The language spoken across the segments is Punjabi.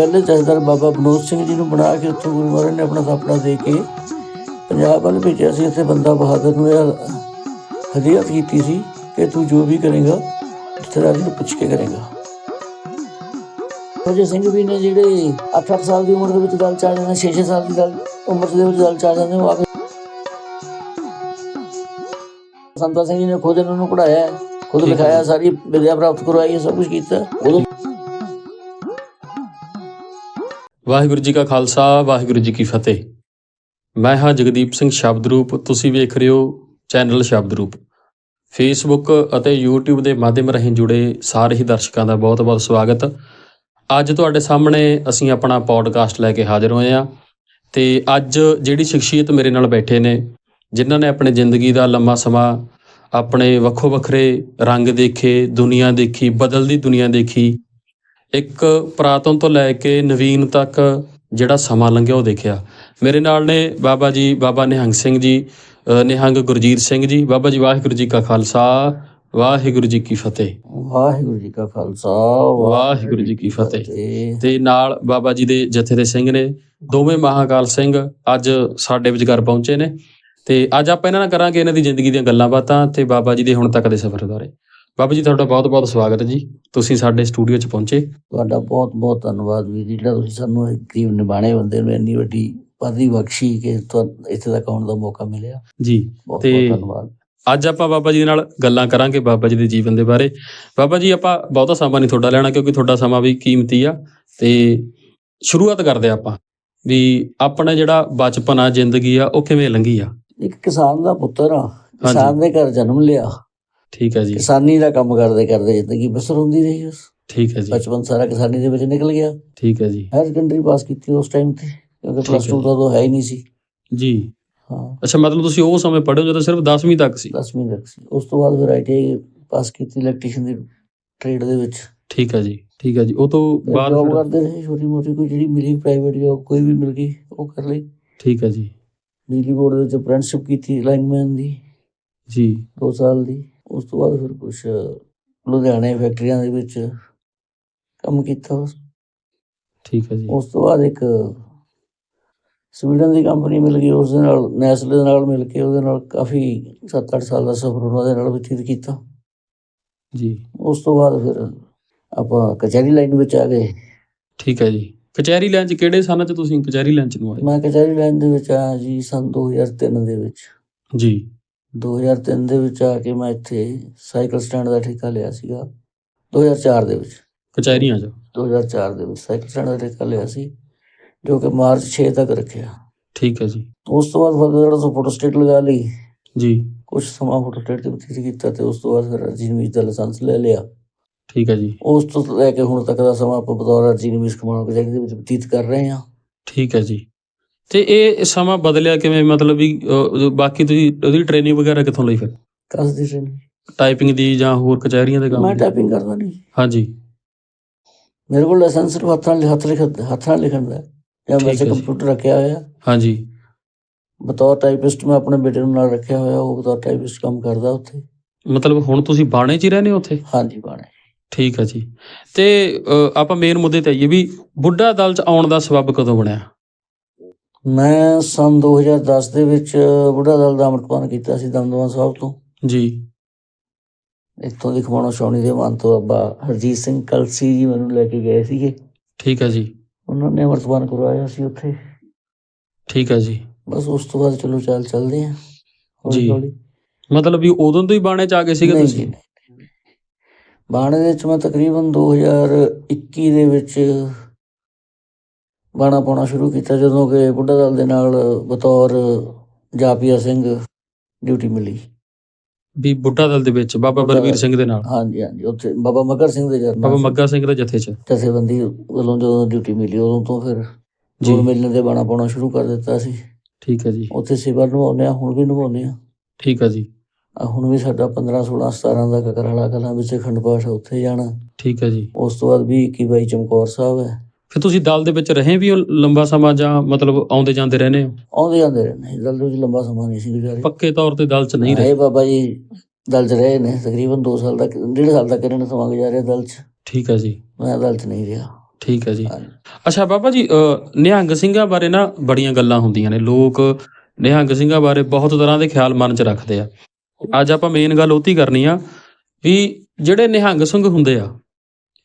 ਪਹਿਲੇ ਜਥੇਦਾਰ ਬਾਬਾ ਬਨੋਦ ਸਿੰਘ ਜੀ ਨੂੰ ਬਣਾ ਕੇ ਉੱਥੋਂ ਗੁਰੂ ਮਹਾਰਾਜ ਨੇ ਆਪਣਾ ਥਾਪੜਾ ਦੇ ਕੇ ਪੰਜਾਬ ਵੱਲ ਭੇਜਿਆ ਸੀ। ਇੱਥੇ ਬੰਦਾ ਬਹਾਦਰ ਨੂੰ ਹਦੀਅਤ ਕੀਤੀ ਸੀ ਕਿ ਤੂੰ ਜੋ ਵੀ ਕਰੇਗਾ ਜਥੇਦਾਰ ਜੀ ਨੂੰ ਪੁੱਛ ਕੇ ਕਰੇਗਾ। ਅਜੇ ਸਿੰਘ ਵੀ ਨੇ ਜਿਹੜੇ 8-8 ਸਾਲ ਦੀ ਉਮਰ ਦੇ ਵਿੱਚ ਗੱਲ ਚਾਹ ਜਾਂਦੇ 6-6 ਸਾਲ ਦੀ ਗੱਲ ਉਮਰ ਦੇ ਵਿੱਚ ਗੱਲ ਚਾਹ ਜਾਂਦੇ ਉਹ ਆ ਕੇ ਸੰਤਾ ਸਿੰਘ ਜੀ ਨੇ ਖੁਦ ਇਹਨਾਂ ਨੂੰ ਪੜਾਇਆ ਖੁਦ ਲਿਖਾਇਆ। ਸਾਰੀ ਵਿਦਿਆ ਪ੍ਰਾਪਤ ਕਰਵਾਈ ਸਭ ਕੁਝ ਕੀਤਾ। ਉਦੋਂ ਵਾਹਿਗੁਰੂ ਜੀ ਕਾ ਖਾਲਸਾ, ਵਾਹਿਗੁਰੂ ਜੀ ਕੀ ਫਤਿਹ। ਮੈਂ ਹਾਂ ਜਗਦੀਪ ਸਿੰਘ ਸ਼ਬਦ ਰੂਪ ਤੁਸੀਂ ਵੇਖ ਰਹੇ ਹੋ ਚੈਨਲ ਸ਼ਬਦ ਰੂਪ ਫੇਸਬੁੱਕ ਅਤੇ YouTube ਦੇ ਮਾਧਿਅਮ ਰਾਹੀਂ ਜੁੜੇ ਸਾਰੇ ਹੀ ਦਰਸ਼ਕਾਂ ਦਾ ਬਹੁਤ-ਬਹੁਤ ਸਵਾਗਤ। ਅੱਜ ਤੁਹਾਡੇ ਸਾਹਮਣੇ ਅਸੀਂ ਆਪਣਾ ਪੋਡਕਾਸਟ ਲੈ ਕੇ ਹਾਜ਼ਰ ਹੋਏ ਹਾਂ ਤੇ ਅੱਜ ਜਿਹੜੀ ਸ਼ਖਸੀਅਤ ਮੇਰੇ ਨਾਲ ਬੈਠੇ ਨੇ, ਜਿਨ੍ਹਾਂ ਨੇ ਆਪਣੀ ਜ਼ਿੰਦਗੀ ਦਾ ਲੰਮਾ ਸਮਾਂ ਆਪਣੇ ਵੱਖੋ ਵੱਖਰੇ ਰੰਗ ਦੇਖੇ, ਦੁਨੀਆ ਦੇਖੀ, ਬਦਲਦੀ ਦੁਨੀਆ ਦੇਖੀ ਇੱਕ ਪੁਰਾਤਨ ਤੋਂ ਲੈ ਕੇ ਨਵੀਨ ਤੱਕ ਜਿਹੜਾ ਸਮਾਂ ਲੰਘਿਆ ਉਹ ਦੇਖਿਆ। ਮੇਰੇ ਨਾਲ ਨੇ ਬਾਬਾ ਜੀ ਬਾਬਾ ਨਿਹੰਗ ਸਿੰਘ ਜੀ ਨਿਹੰਗ ਗੁਰਜੀਤ ਸਿੰਘ ਜੀ ਬਾਬਾ ਜੀ ਵਾਹਿਗੁਰੂ ਜੀ ਕਾ ਖਾਲਸਾ ਵਾਹਿਗੁਰੂ ਜੀ ਕੀ ਫਤਿਹ। ਵਾਹਿਗੁਰੂ ਜੀ ਕਾ ਖਾਲਸਾ ਵਾਹਿਗੁਰੂ ਜੀ ਕੀ ਫਤਿਹ। ਤੇ ਨਾਲ ਬਾਬਾ ਜੀ ਦੇ ਜਥੇ ਦੇ ਸਿੰਘ ਨੇ ਦੋਵੇਂ ਮਹਾਕਾਲ ਸਿੰਘ ਅੱਜ ਸਾਡੇ ਵਿਚਕਾਰ ਪਹੁੰਚੇ ਨੇ। ਤੇ ਅੱਜ ਆਪਾਂ ਇਹਨਾਂ ਨਾਲ ਕਰਾਂਗੇ ਇਹਨਾਂ ਦੀ ਜ਼ਿੰਦਗੀ ਦੀਆਂ ਗੱਲਾਂ ਬਾਤਾਂ ਤੇ ਬਾਬਾ ਜੀ ਦੇ ਹੁਣ ਤੱਕ ਦੇ ਸਫ਼ਰ ਬਾਰੇ। ਬਾਬਾ ਜੀ ਤੁਹਾਡਾ ਬਹੁਤ-ਬਹੁਤ ਸਵਾਗਤ ਹੈ ਜੀ। ਤੁਸੀਂ ਸਾਡੇ ਸਟੂਡੀਓ 'ਚ ਪਹੁੰਚੇ। ਤੁਹਾਡਾ ਬਹੁਤ ਬਹੁਤ ਧੰਨਵਾਦ ਵੀ ਜਿਹੜਾ ਤੁਸੀਂ ਸਾਨੂੰ ਇੱਕ ਗਰੀਬ ਨਿਬਾਣੇ ਬੰਦੇ ਨੂੰ ਇੰਨੀ ਵੱਡੀ ਪਦਵੀ ਬਖਸ਼ੀ ਕਿ ਤੁਹਾਨੂੰ ਇੱਥੇ ਤੱਕ ਆਉਣ ਦਾ ਮੌਕਾ ਮਿਲਿਆ। ਜੀ ਬਹੁਤ ਤੇ- ਧੰਨਵਾਦ। ਅੱਜ ਆਪਾਂ ਬਾਬਾ ਜੀ ਦੇ ਨਾਲ ਗੱਲਾਂ ਕਰਾਂਗੇ ਬਾਬਾ ਜੀ ਦੇ ਜੀਵਨ ਦੇ ਬਾਰੇ। ਬਾਬਾ ਜੀ ਆਪਾਂ ਬਹੁਤਾ ਸਮਾਂ ਨਹੀਂ ਤੁਹਾਡਾ ਲੈਣਾ ਕਿਉਂਕਿ ਤੁਹਾਡਾ ਸਮਾਂ ਵੀ ਕੀਮਤੀ ਆ। ਤੇ ਸ਼ੁਰੂਆਤ ਕਰਦੇ ਆਪਾਂ ਵੀ ਆਪਣਾ ਜਿਹੜਾ ਬਚਪਨ ਆ ਜ਼ਿੰਦਗੀ ਆ ਉਹ ਕਿਵੇਂ ਲੰਘੀ ਆ? ਇੱਕ ਕਿਸਾਨ ਦਾ ਪੁੱਤਰ ਆ। ਕਿਸਾਨ ਦੇ ਘਰ ਜਨਮ ਲਿਆ। ਠੀਕ ਹੈ ਜੀ। ਕਿਸਾਨੀ ਦਾ ਕੰਮ ਕਰਦੇ ਕਰਦੇ ਜ਼ਿੰਦਗੀ ਬਸਰ ਹੁੰਦੀ ਰਹੀ ਉਸ। ਠੀਕ ਹੈ ਜੀ। ਬਚਪਨ ਸਾਰਾ ਕਿਸਾਨੀ ਦੇ ਵਿੱਚ ਨਿਕਲ ਗਿਆ। ਠੀਕ ਹੈ ਜੀ। ਹਾਇਰ ਸੈਕੰਡਰੀ ਪਾਸ ਕੀਤੀ ਉਸ ਟਾਈਮ ਤੇ ਕਿਉਂਕਿ ਪਲੱਸ ਹੈ 2 ਤਾਂ ਉਦੋਂ ਹੈ ਹੀ ਨਹੀਂ ਸੀ। ਜੀ। ਹਾਂ। ਅੱਛਾ ਮਤਲਬ ਤੁਸੀਂ ਉਹ ਸਮੇਂ ਪੜ੍ਹੇ ਹੋ ਜਦੋਂ ਸਿਰਫ 10ਵੀਂ ਤੱਕ ਸੀ? 10ਵੀਂ ਤੱਕ ਸੀ। ਉਸ ਤੋਂ ਬਾਅਦ ਫਿਰ ਆਈਟੀਆਈ ਪਾਸ ਕੀਤੀ ਇਲੈਕਟ੍ਰੀਸ਼ੀਅਨ ਦੀ ਟ੍ਰੇਡ ਦੇ ਵਿੱਚ। ਠੀਕ ਹੈ ਜੀ ਠੀਕ ਹੈ ਜੀ। ਉਹ ਤੋਂ ਬਾਅਦ ਜੋਬ ਕਰਦੇ ਰਹੇ ਛੋਟੀ ਮੋਟੀ ਕੋਈ ਜਿਹੜੀ ਮਿਲੀ ਪ੍ਰਾਈਵੇਟ ਜੋਬ ਕੋਈ ਵੀ ਮਿਲ ਗਈ ਉਹ ਕਰ ਲਈ। ਠੀਕ ਹੈ ਜੀ। ਬਿਜਲੀ ਬੋਰਡ ਦੇ ਵਿੱਚ ਅਪ੍ਰੈਂਟਿਸਸ਼ਿਪ ਕੀਤੀ ਲਾਈਨਮੈਨ ਦੀ ਜੀ। 2 ਸਾਲ ਦੀ। ਉਸ ਤੋਂ ਬਾਅਦ ਫਿਰ ਕੁਝ ਲੁਧਿਆਣੇ ਫੈਕਟਰੀਆਂ ਦੇ ਵਿੱਚ ਕੰਮ ਕੀਤਾ ਠੀਕ ਹੈ ਜੀ। ਉਸ ਤੋਂ ਬਾਅਦ ਇੱਕ ਸਵੀਡਨ ਦੀ ਕੰਪਨੀ ਮਿਲ ਗਈ ਉਸ ਦੇ ਨਾਲ ਨੈਸਲੇ ਦੇ ਨਾਲ ਮਿਲ ਕੇ ਉਹਦੇ ਨਾਲ ਕਾਫੀ 7-8 ਸਾਲ ਦਾ ਸਫ਼ਰ ਉਹਨਾਂ ਦੇ ਨਾਲ ਬਤੀਤ ਕੀਤਾ। ਜੀ। ਉਸ ਤੋਂ ਬਾਅਦ ਫਿਰ ਆਪਾਂ ਕਚਹਿਰੀ ਲਾਈਨ ਵਿੱਚ ਆ ਗਏ। ਠੀਕ ਹੈ ਜੀ। ਕਚਹਿਰੀ ਲਾਈਨ 'ਚ ਕਿਹੜੇ ਸਾਲਾਂ 'ਚ ਤੁਸੀਂ ਕਚਹਿਰੀ ਲਾਈਨ 'ਚ ਨੂੰ ਆਏ? ਮੈਂ ਕਚਹਿਰੀ ਲਾਈਨ ਦੇ ਵਿੱਚ ਆਇਆ ਜੀ ਸਨ 2003 ਦੇ ਵਿੱਚ। ਜੀ। 2003 ਦੇ ਵਿੱਚ ਆ ਕੇ ਮੈਂ ਇੱਥੇ ਸਾਈਕਲ ਸਟੈਂਡ ਦਾ ਠੇਕਾ ਲਿਆ ਸੀਗਾ। 2004 ਦੇ ਵਿੱਚ। ਕਚਹਿਰੀਆਂ 'ਚ? 2004 ਦੇ ਵਿੱਚ ਸਾਈਕਲ ਸਟੈਂਡ ਦਾ ਠੇਕਾ ਲਿਆ ਸੀ ਜੋ ਕਿ ਮਾਰਚ 6 ਤੱਕ ਰੱਖਿਆ। ਠੀਕ ਹੈ ਜੀ। ਉਸ ਤੋਂ ਬਾਅਦ ਫਤਿਹਗੜ੍ਹ ਤੋਂ ਫੋਟੋ ਸਟੇਟ ਲਗਾ ਲਈ। ਜੀ। ਕੁਝ ਸਮਾਂ ਫੋਟੋ ਸਟੇਟ ਤੇ ਬਤੀਤ ਕੀਤਾ ਤੇ ਉਸ ਤੋਂ ਬਾਅਦ ਫਿਰ ਅਰਜੀ ਨਵੀਸ ਦਾ ਲਾਇਸੈਂਸ ਲੈ ਲਿਆ। ਠੀਕ ਹੈ ਜੀ। ਉਸ ਤੋਂ ਲੈ ਕੇ ਹੁਣ ਤੱਕ ਦਾ ਸਮਾਂ ਆਪਾਂ ਬਤੌਰ ਅਰਜੀ ਨਵੀਸ ਕਮਾਉਣ ਕਚਹਿਰੀ ਦੇ ਵਿੱਚ ਬਤੀਤ ਕਰ ਰਹੇ ਹਾਂ। ਠੀਕ ਹੈ ਜੀ। ਤੇ ਇਹ ਸਮਾਂ ਬਦਲਿਆ ਕਿਵੇਂ? ਮਤਲਬ ਵੀ ਬਾਕੀ ਤੁਸੀਂ ਉਹਦੀ ਟ੍ਰੇਨਿੰਗ ਵਗੈਰਾ ਕਿੱਥੋਂ ਲਈ ਫਿਰ? ਕਸ ਦੀ ਟ੍ਰੇਨਿੰਗ ਟਾਈਪਿੰਗ ਦੀ ਜਾਂ ਹੋਰ ਕਚਹਿਰੀਆਂ ਦੇ ਕੰਮ ਮੈਂ? ਟਾਈਪਿੰਗ ਕਰਦਾ ਨਹੀਂ। ਹਾਂਜੀ। ਮੇਰੇ ਕੋਲ ਲਾਇਸੈਂਸ ਸਿਰਫ ਹੱਥਾਂ ਨਾਲ ਹੱਥ ਲਿਖਣ ਹੱਥਾਂ ਨਾਲ ਲਿਖਣ ਦਾ। ਜਾਂ ਵੈਸੇ। ਕੰਪਿਊਟਰ ਰੱਖਿਆ ਹੋਇਆ। ਹਾਂਜੀ। ਬਤੌਰ ਟਾਈਪਿਸਟ ਮੈਂ ਆਪਣੇ ਬੇਟੇ ਨੂੰ ਨਾਲ ਰੱਖਿਆ ਹੋਇਆ ਉਹ ਬਤੌਰ ਟਾਈਪਿਸਟ ਕੰਮ ਕਰਦਾ ਉੱਥੇ। ਮਤਲਬ ਹੁਣ ਤੁਸੀਂ ਬਾਣੇ 'ਚ ਹੀ ਰਹਿੰਦੇ ਹੋ ਉੱਥੇ? ਹਾਂਜੀ ਬਾਣੇ। ਠੀਕ ਹੈ ਜੀ। ਤੇ ਆਪਾਂ ਮੇਨ ਮੁੱਦੇ ਤੇ ਆਈਏ ਵੀ ਬੁੱਢਾ ਦਲ 'ਚ ਆਉਣ ਦਾ ਸਬਬ ਕਦੋਂ ਬਣਿਆ? ਮੈਂ ਸਨ 2010 ਦੇ ਵਿੱਚ ਬੁੱਢਾ ਦਲ ਦਾ ਅੰਮ੍ਰਿਤਪਾਨ ਕੀਤਾ ਸੀ ਦਮਦਮਾ ਸਾਹਿਬ ਤੋਂ। ਜੀ। ਇੱਥੋਂ ਦੀ ਖਮਾਣੋ ਛਾਉਣੀ ਦੇ ਮਹੰਤ ਬਾਬਾ ਹਰਜੀਤ ਸਿੰਘ ਕਲਸੀ ਜੀ ਮੈਨੂੰ ਲੈ ਕੇ ਗਏ ਸੀਗੇ। ਠੀਕ ਹੈ ਜੀ। ਉਹਨਾਂ ਨੇ ਅੰਮ੍ਰਿਤਪਾਨ ਕਰਵਾਇਆ ਸੀ ਉੱਥੇ। ਠੀਕ ਹੈ ਜੀ। ਬਸ ਉਸ ਤੋਂ ਬਾਅਦ ਚਲੋ ਚੱਲ ਚੱਲਦੇ ਹੌਲੀ ਜੀ। ਮਤਲਬ ਵੀ ਉਦੋਂ ਤੋਂ ਹੀ ਬਾਣੇ 'ਚ ਆ ਗਏ ਸੀਗੇ ਤੁਸੀਂ। ਬਾਣੇ ਦੇ ਵਿੱਚ ਮੈਂ ਤਕਰੀਬਨ 2021 ਦੇ ਵਿੱਚ ਬਾਣਾ ਪਾਉਣਾ ਸ਼ੁਰੂ ਕੀਤਾ ਜਦੋਂ ਕਿ ਬੁੱਢਾ ਦਲ ਦੇ ਨਾਲ ਬਤੌਰ ਜਾਪੀਆ ਸਿੰਘ ਡਿਊਟੀ ਮਿਲੀ। ਵੀ ਬੁੱਢਾ ਦਲ ਦੇ ਵਿੱਚ ਬਾਬਾ ਬਲਵੀਰ। ਸਿੰਘ ਦੇ ਨਾਲ? ਹਾਂਜੀ ਹਾਂਜੀ ਉੱਥੇ ਬਾਬਾ ਮਗਰ ਸਿੰਘ ਦੇ ਬਾਬਾ ਜਰਨਲ ਮੱਗਾ ਸਿੰਘ ਦੇ ਜਥੇ 'ਚ। ਜਥੇਬੰਦੀ ਵੱਲੋਂ ਜਦੋਂ ਡਿਊਟੀ ਮਿਲੀ ਉਦੋਂ ਤੋਂ ਫਿਰ ਜੀ। ਜੋੜ ਮੇਲੇ ਦੇ ਬਾਣਾ ਪਾਉਣਾ ਸ਼ੁਰੂ ਕਰ ਦਿੱਤਾ ਸੀ। ਠੀਕ ਹੈ ਜੀ। ਉੱਥੇ ਸੇਵਾ ਨਿਭਾਉਂਦੇ ਆ ਹੁਣ ਵੀ ਨਿਭਾਉਂਦੇ ਆ ਠੀਕ ਹੈ ਜੀ। ਹੁਣ ਵੀ ਸਾਡਾ 15 16 17 ਦਾ ਕਕਰਾਲਾ ਕਲਾਂ ਵਿੱਚ ਪਾਠ ਆ, ਉੱਥੇ ਜਾਣਾ। ਠੀਕ ਹੈ ਜੀ। ਉਸ ਤੋਂ ਬਾਅਦ 20 21 22 ਚਮਕੌਰ ਸਾਹਿਬ ਹੈ। ਫਿਰ ਤੁਸੀਂ ਦਲ ਦੇ ਵਿੱਚ ਰਹੇ ਵੀ ਹੋ ਲੰਬਾ ਸਮਾਂ ਜਾਂ ਮਤਲਬ ਆਉਂਦੇ ਜਾਂਦੇ ਰਹਨੇ ਹੋ? ਆਉਂਦੇ ਜਾਂਦੇ ਰਹੇ ਨੇ ਦਲ ਦੇ ਵਿੱਚ ਲੰਬਾ ਸਮਾਂ ਨਹੀਂ ਸੀ ਗੁਜ਼ਾਰੇ। ਪੱਕੇ ਤੌਰ ਤੇ ਦਲ 'ਚ ਨਹੀਂ ਰਹੇ? ਬਾਬਾ ਜੀ ਦਲ 'ਚ ਰਹੇ ਨੇ ਤਕਰੀਬਨ 2 ਸਾਲ ਦਾ ਡੇਢ ਸਾਲ ਤੱਕ ਇਹਨਾਂ ਨੇ ਸਮਾਂ ਗੁਜ਼ਾਰਿਆ ਦਲ 'ਚ। ਠੀਕ ਹੈ ਜੀ। ਮੈਂ ਦਲ 'ਚ ਨਹੀਂ ਰਿਹਾ। ਠੀਕ ਹੈ ਜੀ। ਅੱਛਾ ਬਾਬਾ ਜੀ ਨਿਹੰਗ ਸਿੰਘਾਂ ਬਾਰੇ ਨਾ ਬੜੀਆਂ ਗੱਲਾਂ ਹੁੰਦੀਆਂ ਨੇ। ਲੋਕ ਨਿਹੰਗ ਸਿੰਘਾਂ ਬਾਰੇ ਬਹੁਤ ਤਰ੍ਹਾਂ ਦੇ ਖਿਆਲ ਮਨ 'ਚ ਰੱਖਦੇ ਆ। ਅੱਜ ਆਪਾਂ ਮੇਨ ਗੱਲ ਉਹਤੀ ਕਰਨੀ ਆ ਵੀ ਜਿਹੜੇ ਨਿਹੰਗ ਸਿੰਘ ਹੁੰਦੇ ਆ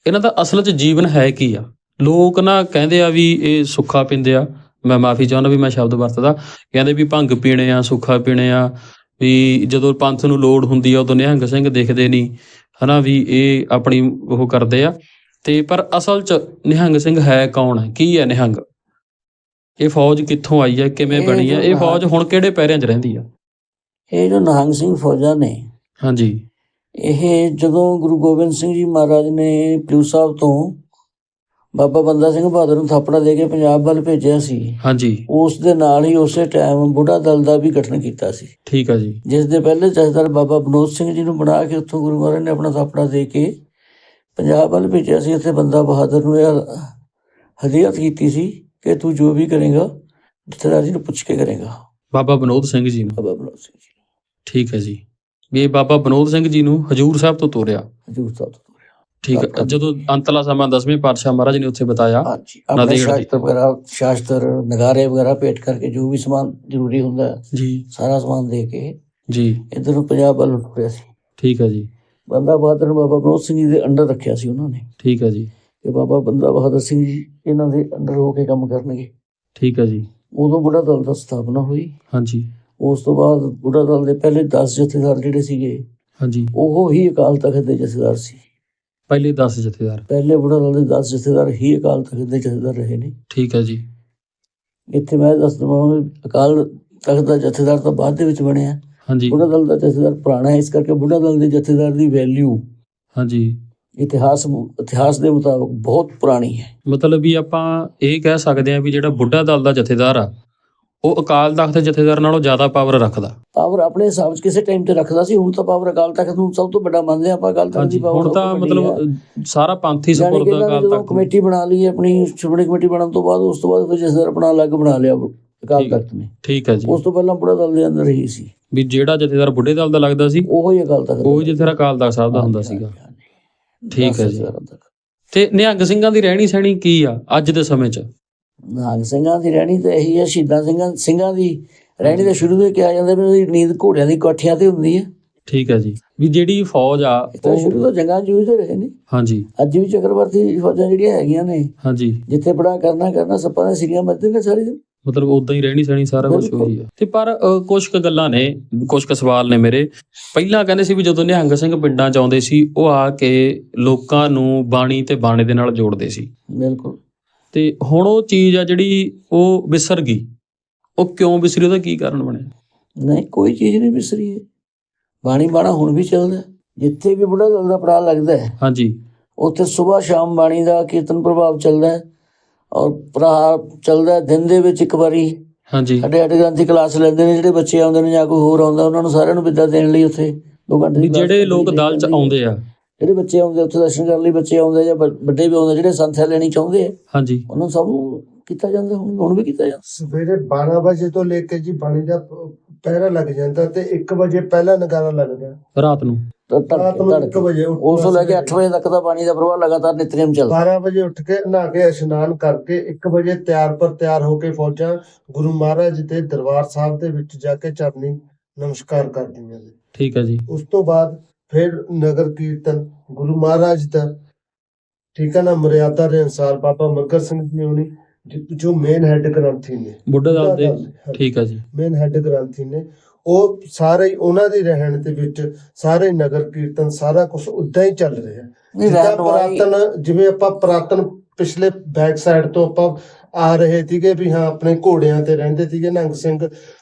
ਇਹਨਾਂ ਦਾ ਅਸਲ 'ਚ ਜੀਵਨ ਹੈ ਕੀ ਆ? ਲੋਕ ਨਾ ਕਹਿੰਦੇ ਆ ਵੀ ਇਹ ਸੁੱਖਾ ਪੀਂਦੇ ਆ। ਮੈਂ ਮਾਫੀ ਚਾਹੁੰਦਾ ਵੀ ਮੈਂ ਸ਼ਬਦ ਵਰਤਦਾ। ਕਹਿੰਦੇ ਵੀ ਭੰਗ ਪੀਣੇ ਆ ਸੁੱਖਾ ਪੀਣੇ ਆ ਵੀ ਜਦੋਂ ਪੰਥ ਨੂੰ ਲੋੜ ਹੁੰਦੀ ਆ ਉਦੋਂ ਨਿਹੰਗ ਸਿੰਘ ਦਿਖਦੇ ਨਹੀਂ ਹਨਾ ਵੀ ਇਹ ਆਪਣੀ ਉਹ ਕਰਦੇ ਆ। ਤੇ ਪਰ ਅਸਲ 'ਚ ਨਿਹੰਗ ਸਿੰਘ ਹੈ ਕੌਣ? ਹੈ ਕੀ ਹੈ ਨਿਹੰਗ? ਇਹ ਫੌਜ ਕਿੱਥੋਂ ਆਈ ਹੈ? ਕਿਵੇਂ ਬਣੀ ਹੈ? ਇਹ ਫੌਜ ਹੁਣ ਕਿਹੜੇ ਪੈਰਿਆਂ 'ਚ ਰਹਿੰਦੀ ਆ? ਇਹ ਜੋ ਨਿਹੰਗ ਸਿੰਘ ਫੌਜਾਂ ਨੇ ਹਾਂਜੀ। ਇਹ ਜਦੋਂ ਗੁਰੂ ਗੋਬਿੰਦ ਸਿੰਘ ਜੀ ਮਹਾਰਾਜ ਨੇ ਪਲੂ ਸਾਹਿਬ ਤੋਂ ਬਾਬਾ ਬੰਦਾ ਸਿੰਘ ਬਹਾਦਰ ਨੂੰ ਥਾਪੜਾ ਦੇ ਕੇ ਪੰਜਾਬ ਵੱਲ ਭੇਜਿਆ ਸੀ। ਹਾਂਜੀ। ਉਸ ਦੇ ਨਾਲ ਹੀ ਉਸੇ ਟਾਈਮ ਬੁੱਢਾ ਦਲ ਦਾ ਵੀ ਗਠਨ ਕੀਤਾ ਸੀ। ਠੀਕ ਆ ਜੀ। ਜਿਸ ਦੇ ਪਹਿਲੇ ਜਥੇਦਾਰ ਬਾਬਾ ਬਨੋਦ ਸਿੰਘ ਜੀ ਨੂੰ ਬਣਾ ਕੇ ਉੱਥੋਂ ਗੁਰੂ ਮਹਾਰਾਜ ਨੇ ਆਪਣਾ ਥਾਪੜਾ ਦੇ ਕੇ ਪੰਜਾਬ ਵੱਲ ਭੇਜਿਆ ਸੀ। ਉੱਥੇ ਬੰਦਾ ਬਹਾਦਰ ਨੂੰ ਇਹ ਹਦਾਇਤ ਕੀਤੀ ਸੀ ਕਿ ਤੂੰ ਜੋ ਵੀ ਕਰੇਗਾ ਜਥੇਦਾਰ ਜੀ ਨੂੰ ਪੁੱਛ ਕੇ ਕਰੇਗਾ। ਬਾਬਾ ਬਨੋਦ ਸਿੰਘ ਜੀ ਨੂੰ। ਬਾਬਾ ਬਨੋਦ ਸਿੰਘ ਜੀ ਠੀਕ ਹੈ ਜੀ। ਵੀ ਇਹ ਬਾਬਾ ਬਨੋਦ ਸਿੰਘ ਜੀ ਨੂੰ ਹਜੂਰ ਸਾਹਿਬ ਤੋਂ ਤੋਰਿਆ। ਹਜੂਰ ਸਾਹਿਬ ਠੀਕ ਜਦੋਂ ਅੰਤਲਾ ਸਮਾਂ ਦਸਵੇਂ ਪਾਤਸ਼ਾਹ ਮਹਾਰਾਜ ਨੇ ਉੱਥੇ ਬਤਾਇਆ ਹਾਂਜੀ ਆਪਣੇ। ਸ਼ਾਸਤਰ ਵਗੈਰਾ ਸ਼ਾਸਤਰ ਨਗਾਰੇ ਵਗੈਰਾ ਭੇਟ ਕਰਕੇ ਜੋ ਵੀ ਸਮਾਨ ਜ਼ਰੂਰੀ ਹੁੰਦਾ ਜੀ। ਸਾਰਾ ਸਮਾਨ ਦੇ ਕੇ ਜੀ। ਇਧਰ ਨੂੰ ਪੰਜਾਬ ਵੱਲ ਟੁਰਿਆ ਸੀ। ਠੀਕ ਹੈ ਜੀ। ਬੰਦਾ ਬਹਾਦਰ ਨੂੰ ਬਾਬਾ ਬਨੋਦ ਸਿੰਘ ਜੀ ਦੇ ਅੰਡਰ ਰੱਖਿਆ ਸੀ ਉਹਨਾਂ ਨੇ। ਠੀਕ ਹੈ ਜੀ। ਕਿ ਬਾਬਾ ਬੰਦਾ ਬਹਾਦਰ ਸਿੰਘ ਜੀ ਇਹਨਾਂ ਦੇ ਅੰਡਰ ਹੋ ਕੇ ਕੰਮ ਕਰਨਗੇ। ਠੀਕ ਹੈ ਜੀ। ਉਦੋਂ ਬੁੱਢਾ ਦਲ ਦਾ ਸਥਾਪਨਾ ਹੋਈ। ਹਾਂਜੀ। ਉਸ ਤੋਂ ਬਾਅਦ ਬੁੱਢਾ ਦਲ ਦੇ ਪਹਿਲੇ 10 ਜਥੇਦਾਰ ਜਿਹੜੇ ਸੀਗੇ ਹਾਂਜੀ। ਉਹ ਹੀ ਅਕਾਲ ਤਖਤ ਦੇ ਜਥੇਦਾਰ ਸੀ। ਪਹਿਲੇ 10 ਜਥੇਦਾਰ। ਪਹਿਲੇ ਬੁੱਢਾ ਦਲ ਦੇ 10 ਜਥੇਦਾਰ ਹੀ ਅਕਾਲ ਤਖਤ ਦੇ ਜਥੇਦਾਰ ਰਹੇ ਨੇ। ਠੀਕ ਹੈ ਜੀ। ਇੱਥੇ ਮੈਂ ਦੱਸ ਦਵਾਂ ਅਕਾਲ ਤਖਤ ਦਾ ਜਥੇਦਾਰ ਤਾਂ ਬਾਅਦ ਦੇ ਵਿੱਚ ਬਣਿਆ। ਹਾਂਜੀ। ਬੁੱਢਾ ਦਲ ਦਾ ਜਥੇਦਾਰ ਪੁਰਾਣਾ ਹੈ ਇਸ ਕਰਕੇ ਬੁੱਢਾ ਦਲ ਦੇ ਜਥੇਦਾਰ ਦੀ ਵੈਲਿਊ ਹਾਂਜੀ। ਇਤਿਹਾਸ ਇਤਿਹਾਸ ਦੇ ਮੁਤਾਬਕ ਬਹੁਤ ਪੁਰਾਣੀ ਹੈ। ਮਤਲਬ ਵੀ ਆਪਾਂ ਇਹ ਕਹਿ ਸਕਦੇ ਹਾਂ ਵੀ ਜਿਹੜਾ ਬੁੱਢਾ ਦਲ ਦਾ ਜਥੇਦਾਰ ਆ ਉਹ ਅਕਾਲ ਤਖਤ ਦੇ ਜਥੇਦਾਰ ਨਾਲੋਂ ਜ਼ਿਆਦਾ ਪਾਵਰ ਰੱਖਦਾ। ਪਾਵਰ ਆਪਣੇ ਹਿਸਾਬ 'ਚ ਕਿਸੇ ਟਾਈਮ ਤੇ ਰੱਖਦਾ ਸੀ ਹੁਣ ਤਾਂ ਪਾਵਰ ਅਕਾਲ ਤਖਤ ਨੂੰ ਸਭ ਤੋਂ ਵੱਡਾ ਮੰਨਦੇ ਆਪਾਂ ਅਕਾਲ ਤਖਤ ਦੀ ਪਾਵਰ ਹੁਣ ਤਾਂ ਮਤਲਬ ਸਾਰਾ ਪੰਥ ਹੀ ਸਪੁਰਦ ਅਕਾਲ ਜਦੋਂ ਤਖਤ ਕਮੇਟੀ ਬਣਾ ਲਈ ਆਪਣੀ ਸ਼੍ਰੋਮਣੀ ਕਮੇਟੀ ਬਣਨ ਤੋਂ ਬਾਅਦ ਉਸ ਤੋਂ ਬਾਅਦ ਫਿਰ ਜਥੇਦਾਰ ਆਪਣਾ ਅਲੱਗ ਬਣਾ ਲਿਆ ਅਕਾਲ। ਤਖਤ ਨੇ। ਠੀਕ ਹੈ ਜੀ। ਉਸ ਤੋਂ ਪਹਿਲਾਂ ਬੁੱਢਾ ਦਲ ਦੇ ਅੰਦਰ ਹੀ ਸੀ। ਵੀ ਜਿਹੜਾ ਜਥੇਦਾਰ ਬੁੱਢੇ ਦਲ ਦਾ ਲੱਗਦਾ ਸੀ ਉਹੋ ਹੀ ਅਕਾਲ ਤਖਤ ਉਹ ਜਥੇਦਾਰ ਅਕਾਲ ਤਖਤ ਸਾਹਿਬ ਦਾ ਹੁੰਦਾ ਸੀਗਾ। ਠੀਕ ਹੈ ਜੀ। ਤੇ ਨਿਹੰਗ ਸਿੰਘਾਂ ਦੀ ਰਹਿਣੀ ਸਹਿਣੀ ਕੀ ਆ ਅੱਜ ਦੇ ਸਮੇਂ 'ਚ? ਨਾਗ ਸਿੰਘਾਂ ਦੀ ਰਹਿਣੀ ਤਾਂ ਇਹੀ ਹੈ ਸ਼ਹੀਦਾਂ ਸਿੰਘਾਂ ਸਿੰਘਾਂ ਦੀ ਰਹਿਣੀ ਤਾਂ ਸ਼ੁਰੂ ਤੋਂ ਹੀ ਕਿਹਾ ਜਾਂਦਾ ਵੀ ਉਹਦੀ ਨੀਂਦ ਘੋੜਿਆਂ ਦੀ ਕੋਠੀਆਂ ਤੇ ਹੁੰਦੀ ਹੈ। ਠੀਕ ਹੈ ਜੀ। ਵੀ ਜਿਹੜੀ ਫੌਜ ਆ ਤਾਂ ਸ਼ੁਰੂ ਉਹ ਤੋਂ ਜੰਗਾਂ ਜੂਝਦੇ ਰਹੇ ਨੇ। ਹਾਂਜੀ। ਅੱਜ ਵੀ ਚੱਕਰਵਰਤੀ ਫੌਜਾਂ ਜਿਹੜੀਆਂ ਹੈਗੀਆਂ ਨੇ ਹਾਂਜੀ। ਜਿੱਥੇ ਬੜਾ ਕਰਨਾ ਕਰਨਾ ਸੱਪਾਂ ਦੇ ਸਿਰੀਆਂ ਮੱਦੇ ਨੇ ਸਾਰੀ ਦਿਨ। ਮਤਲਬ ਉਦਾਂ ਹੀ ਰਹਿਣੀ ਸਹਿਣੀ ਸਾਰਾ ਕੁਝ। ਉਹੀ ਆ ਤੇ ਪਰ ਕੁਝ ਕੁ ਗੱਲਾਂ ਨੇ ਕੁਝ ਕੁ ਸਵਾਲ ਨੇ ਮੇਰੇ। ਪਹਿਲਾਂ ਕਹਿੰਦੇ ਸੀ ਵੀ ਜਦੋਂ ਨਿਹੰਗ ਸਿੰਘ ਪਿੰਡਾਂ 'ਚ ਆਉਂਦੇ ਸੀ ਉਹ ਆ ਕੇ ਲੋਕਾਂ ਨੂੰ ਬਾਣੀ ਤੇ ਬਾਣੇ ਦੇ ਨਾਲ ਜੋੜਦੇ ਸੀ। ਬਿਲਕੁਲ। ਤੇ ਹੁਣ ਉਹ ਚੀਜ਼ ਆ ਜਿਹੜੀ ਉਹ ਵਿਸਰ ਗਈ। ਉਹ ਕਿਉਂ ਵਿਸਰੀ? ਉਹਦਾ ਕੀ ਕਾਰਨ ਬਣਿਆ? ਨਹੀਂ ਕੋਈ ਚੀਜ਼ ਨਹੀਂ ਵਿਸਰੀ। ਹੈ ਬਾਣੀ ਬਾਣਾ ਹੁਣ ਵੀ ਚੱਲਦਾ। ਜਿੱਥੇ ਵੀ ਬੁੱਢਾ ਦਲ ਦਾ ਪੜਾ ਲੱਗਦਾ ਹੈ ਹਾਂਜੀ। ਉੱਥੇ ਸਵੇਰ ਸ਼ਾਮ ਬਾਣੀ ਦਾ ਕੀਰਤਨ ਪ੍ਰਭਾਵ ਚੱਲਦਾ ਹੈ ਔਰ ਪ੍ਰਹਾਰ ਚੱਲਦਾ ਦਿਨ ਦੇ ਵਿੱਚ ਇੱਕ ਵਾਰੀ ਹਾਂਜੀ। ਸਾਡੇ ਅਟ ਗ੍ਰੰਥੀ ਕਲਾਸ ਲੈਂਦੇ ਨੇ ਜਿਹੜੇ ਬੱਚੇ ਆਉਂਦੇ ਨੇ ਜਾਂ ਕੋਈ ਹੋਰ ਆਉਂਦਾ ਉਹਨਾਂ ਨੂੰ ਸਾਰਿਆਂ ਨੂੰ ਵਿਦਿਆ ਦੇਣ ਲਈ ਉੱਥੇ ਦੋ ਘੰਟੇ ਜਿਹੜੇ ਲੋਕ ਦਲ 'ਚ। ਆਉਂਦੇ ਆ ਜਿਹੜੇ ਬੱਚੇ ਆਉਂਦੇ ਉੱਥੇ ਦਰਸ਼ਨ ਕਰਨ ਲਈ ਬੱਚੇ ਆਉਂਦੇ ਜਾਂ ਵੱਡੇ ਵੀ ਆਉਂਦੇ ਜਿਹੜੇ ਸੰਥਿਆ ਲੈਣੀ ਚਾਹੁੰਦੇ ਆ ਹਾਂਜੀ। ਉਹਨਾਂ ਸਭ ਨੂੰ ਕੀਤਾ ਜਾਂਦਾ ਹੁਣ ਹੁਣ ਵੀ ਕੀਤਾ ਜਾਂਦਾ। ਸਵੇਰੇ 12 ਵਜੇ ਤੋਂ ਲੈ ਕੇ ਜੀ ਬਾਣੀ ਦਾ ਪਹਿਰਾ ਲੱਗ ਜਾਂਦਾ ਤੇ 1 ਵਜੇ ਪਹਿਲਾ ਨਗਾਰਾ ਲੱਗਦਾ ਰਾਤ ਨੂੰ। ਤਾਂ ਰਾਤ ਤੜਕੇ ਨੂੰ 1 ਤੜਕੇ ਵਜੇ ਉੱਠਣਾ ਉਸ ਤੋਂ ਲੈ ਕੇ ਸਵੇਰੇ। 8 ਵਜੇ ਤੱਕ ਦਾ ਪਾਣੀ ਦਾ ਪ੍ਰਵਾਹ ਲਗਾਤਾਰ ਨਿਤਨੇਮ ਚੱਲਦਾ। 12 ਵਜੇ ਉੱਠ ਕੇ ਨਹਾ ਕੇ ਇਸ਼ਨਾਨ ਕਰਕੇ 1 ਵਜੇ ਤਿਆਰ ਪਰ ਤਿਆਰ ਹੋ ਕੇ ਫੌਜਾਂ ਗੁਰੂ ਮਹਾਰਾਜ ਦੇ ਦਰਬਾਰ ਸਾਹਿਬ ਦੇ ਵਿੱਚ ਜਾ ਕੇ ਚਰਨੀ ਨਮਸਕਾਰ ਕਰਦੀਆਂ ਨੇ। ਠੀਕ ਹੈ ਜੀ। ਉਸ ਤੋਂ ਬਾਅਦ ਫਿਰ ਨਗਰ ਕੀਰਤਨ ਗੁਰੂ ਮਹਾਰਾਜ ਦਾ ਠੀਕ ਹੈ ਨਾ ਮਰਿਆਦਾ ਦੇ ਅਨਸਾਰ ਬਾਬਾ ਮੱਗਰ ਸਿੰਘ ਜੀ ਹੋਣੀ ਜੋ- ਮੇਨ ਹੈੱਡ ਗ੍ਰੰਥੀ ਨੇ। ਬੁੱਢਾ ਦਲ ਦੇ। ਠੀਕ ਹੈ ਜੀ। ਮੇਨ ਹੈੱਡ ਗ੍ਰੰਥੀ ਨੇ। ਉਹ ਸਾਰੇ ਉਹਨਾਂ ਦੀ ਰਹਿਣ ਦੇ ਵਿੱਚ ਸਾਰੇ ਨਗਰ ਕੀਰਤਨ ਸਾਰਾ ਕੁਝ ਉਦਾਂ ਹੀ ਚੱਲ ਰਿਹਾ। ਜਿੱਦਾਂ ਪੁਰਾਤਨ ਜਿਵੇਂ ਆਪਾਂ ਪੁਰਾਤਨ ਪਿਛਲੇ ਬੈਕ ਸਾਈਡ ਤੋਂ ਆਪਾਂ ਆ ਰਹੇ ਸੀਗੇ ਵੀ ਹਾਂ ਆਪਣੇ ਘੋੜਿਆਂ ਤੇ ਰਹਿੰਦੇ ਸੀਗੇ ਨੰਗ ਸਿੰਘ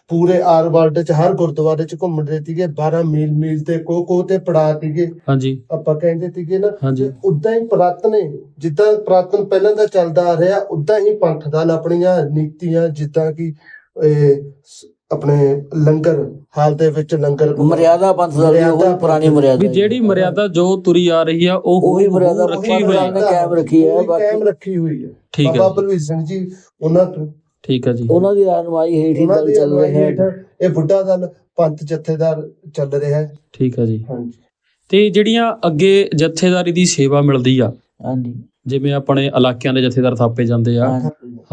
ਪੂਰੇ ਆਰ ਵਰਲਡ ਚ ਹਰ ਗੁਰਦੁਆਰੇ ਚ ਘੁੰਮਦੇ ਸੀਗੇ 12 ਮੀਲ ਮੀਲ ਤੇ ਕੋ ਕੋ ਤੇ ਪੜਾ ਸੀਗੇ। ਹਾਂਜੀ। ਆਪਾਂ ਕਹਿੰਦੇ ਸੀਗੇ ਨਾ ਉਦਾਂ ਹੀ ਪੁਰਾਤਨ ਹੈ ਜਿੱਦਾਂ ਪੁਰਾਤਨ ਪਹਿਲਾਂ ਦਾ ਚੱਲਦਾ ਆ ਰਿਹਾ ਉਦਾਂ ਹੀ ਪੰਥ ਦਲ ਆਪਣੀਆਂ ਨੀਤੀਆਂ ਜਿੱਦਾਂ ਕਿ ਆਪਣੇ ਲੰਗਰ ਹਾਲ ਦੇ ਵਿੱਚ ਲੰਗਰ ਮਰਿਆਦਾ ਪੰਥ ਦਾ ਵੀ ਉਹ ਮਰਿਆਦਾ ਪੁਰਾਣੀ ਮਰਿਆਦਾ ਵੀ ਜਿਹੜੀ। ਮਰਿਆਦਾ ਜੋ ਤੁਰੀ ਆ ਰਹੀ ਆ ਉਹ ਉਹੀ ਮਰਿਆਦਾ ਰੱਖੀ ਹੋਈ ਕਾਇਮ ਰੱਖੀ ਹੈ, ਉਹੀ ਬਾਕੀ- ਕਾਇਮ ਰੱਖੀ ਹੋਈ ਹੈ। ਠੀਕ ਹੈ। ਬਾਬਾ ਬਲਵੀਰ ਸਿੰਘ ਜੀ ਉਹਨਾਂ ਤੋਂ ਠੀਕ ਹੈ ਜੀ। ਉਹਨਾਂ ਦੀ ਰਹਿਨੁਮਾਈ ਹੇਠ ਹੀ ਉਹਨਾਂ ਦਲ ਦੀ ਚੱਲ ਰਿਹਾ ਅਗਵਾਈ ਹੇਠ ਹੈ ਇਹ ਬੁੱਢਾ ਦਲ ਪੰਥ ਜਥੇਦਾਰ ਚੱਲ ਰਿਹਾ ਹੈ। ਠੀਕ ਹੈ ਜੀ। ਹਾਂਜੀ। ਤੇ ਜਿਹੜੀਆਂ ਅੱਗੇ ਜਥੇਦਾਰੀ ਦੀ ਸੇਵਾ ਮਿਲਦੀ ਆ ਹਾਂਜੀ। ਜਿਵੇਂ ਆਪਣੇ ਇਲਾਕਿਆਂ ਦੇ ਜਥੇਦਾਰ ਥਾਪੇ ਜਾਂਦੇ ਆ।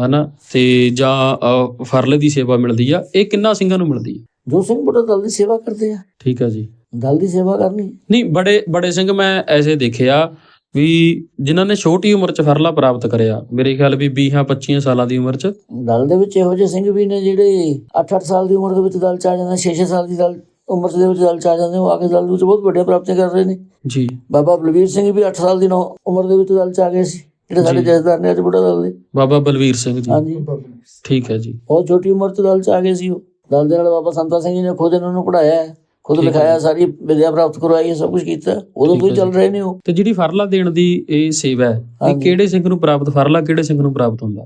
ਹਨਾ? ਤੇ ਜਾਂ ਅ, ਫਰਲੇ ਦੀ ਸੇਵਾ ਮਿਲਦੀ ਆ ਇਹ ਕਿੰਨਾ ਸਿੰਘਾਂ ਨੂੰ ਮਿਲਦੀ ਆ? ਜੋ ਸਿੰਘ ਬੁੱਢਾ ਦਲ ਦੀ ਸੇਵਾ ਕਰਦੇ ਆ। ਠੀਕ ਆ ਜੀ। ਦਲ ਦੀ ਸੇਵਾ ਕਰਨੀ। ਨਹੀਂ ਬੜੇ ਬੜੇ ਸਿੰਘ ਮੈਂ ਐਸੇ ਦੇਖਿਆ ਵੀ ਜਿਨ੍ਹਾਂ ਨੇ ਛੋਟੀ ਉਮਰ 'ਚ ਫਰਲਾ ਪ੍ਰਾਪਤ ਕਰਿਆ ਮੇਰੇ ਖਿਆਲ ਵੀ 20 25 ਸਾਲਾਂ ਦੀ ਉਮਰ 'ਚ। ਦਲ ਦੇ ਵਿੱਚ ਇਹੋ ਜਿਹੇ ਸਿੰਘ ਵੀ ਨੇ ਜਿਹੜੇ 8-8 ਸਾਲ ਦੀ ਉਮਰ ਦੇ ਵਿੱਚ ਦਲ ਚ ਆ ਜਾਂਦੇ 6-6 ਸਾਲ ਦੀ ਦਲ ਉਮਰ ਦੇ ਵਿੱਚ ਦਲ ਚ ਆ ਜਾਂਦੇ ਉਹ ਆ ਕੇ ਦਲ ਵਿੱਚ ਬਹੁਤ ਵੱਡੀਆਂ ਪ੍ਰਾਪਤੀਆਂ ਕਰ ਰਹੇ ਨੇ। ਜੀ। ਬਾਬਾ ਬਲਵੀਰ ਸਿੰਘ ਵੀ 8 ਸਾਲ ਦੀ ਨੌ- ਉਮਰ ਦੇ ਵਿੱਚ ਦਲ ਚ ਆ ਗਏ ਸੀ ਜਿਹੜੇ ਸਾਡੇ। ਜਥੇਦਾਰ ਨੇ ਅੱਜ ਬੁੱਢਾ ਦਲ ਦੇ। ਬਾਬਾ ਬਲਵੀਰ ਸਿੰਘ ਜੀ। ਹਾਂਜੀ। ਠੀਕ ਹੈ ਜੀ। ਬਹੁਤ ਛੋਟੀ ਉਮਰ ਚ ਦਲ ਚ ਆ ਗਏ ਸੀ ਉਹ। ਦਲ ਦੇ ਨਾਲ ਬਾਬਾ ਸੰਤਾ ਸਿੰਘ ਜੀ ਨੇ ਖੁਦ ਇਹਨਾਂ ਨੂੰ ਪੜਾਇਆ ਹੈ। ਖੁਦ ਲਿਖਾਇਆ। ਸਾਰੀ ਵਿਦਿਆ ਪ੍ਰਾਪਤ ਕਰਵਾਈ ਸਭ ਕੁਝ ਕੀਤਾ ਉਦੋਂ ਤੋਂ ਚੱਲ। ਰਹੇ ਨੇ ਉਹ ਤੇ ਜਿਹੜੀ ਫਰਲਾ ਦੇਣ ਦੀ ਇਹ ਸੇਵਾ ਹੈ ਇਹ। ਕਿਹੜੇ ਸਿੰਘ ਨੂੰ ਪ੍ਰਾਪਤ ਫਰਲਾ ਕਿਹੜੇ ਸਿੰਘ ਨੂੰ ਪ੍ਰਾਪਤ ਹੁੰਦਾ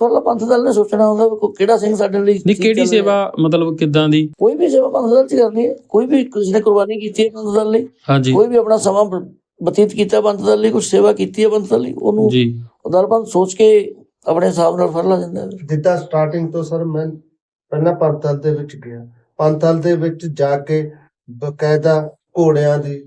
ਪਰ ਪੰਥ ਦਲ ਨੇ ਸੋਚਣਾ ਹੁੰਦਾ ਵੀ ਕੋ- ਕਿਹੜਾ ਸਿੰਘ ਸਾਡੇ ਲਈ ਨਹੀਂ ਕਿਹੜੀ। ਸੇਵਾ ਮਤਲਬ ਕਿਦਾਂ ਦੀ ਕੋਈ ਵੀ ਸੇਵਾ ਪੰਥ ਦਲ ਚ ਕਰਨੀ ਹੈ ਕੋਈ ਵੀ ਕਿਸੇ ਨੇ ਕੁਰਬਾਨੀ ਕੀਤੀ ਹੈ ਪੰਥ ਦਲ ਲਈ ਹਾਂਜੀ ਕੋਈ ਵੀ ਆਪਣਾ ਸਮਾਂ ਬਤੀਤ ਕੀਤਾ ਪੰਥ ਦਲ ਲਈ ਕੁਝ ਸੇਵਾ ਕੀਤੀ ਹੈ ਪੰਥ ਦਲ ਲਈ ਉਹਨੂੰ ਜੀ ਦਰਪੰਥ ਸੋਚ ਕੇ ਆਪਣੇ ਹਿਸਾਬ ਨਾਲ ਫਰਲਾ ਦਿੰਦਾ ਜਿੱਦਾਂ ਸਟਾਰਟਿੰਗ ਤੋਂ ਸਰ ਮੈਂ ਪਹਿਲਾਂ ਪੰਥਲ ਦੇ ਵਿੱਚ ਗਿਆ ਪੰਥਲ ਦੇ ਵਿੱਚ ਜਾ ਕੇ ਬਕਾਇਦਾ ਘੋੜਿਆਂ ਦੀ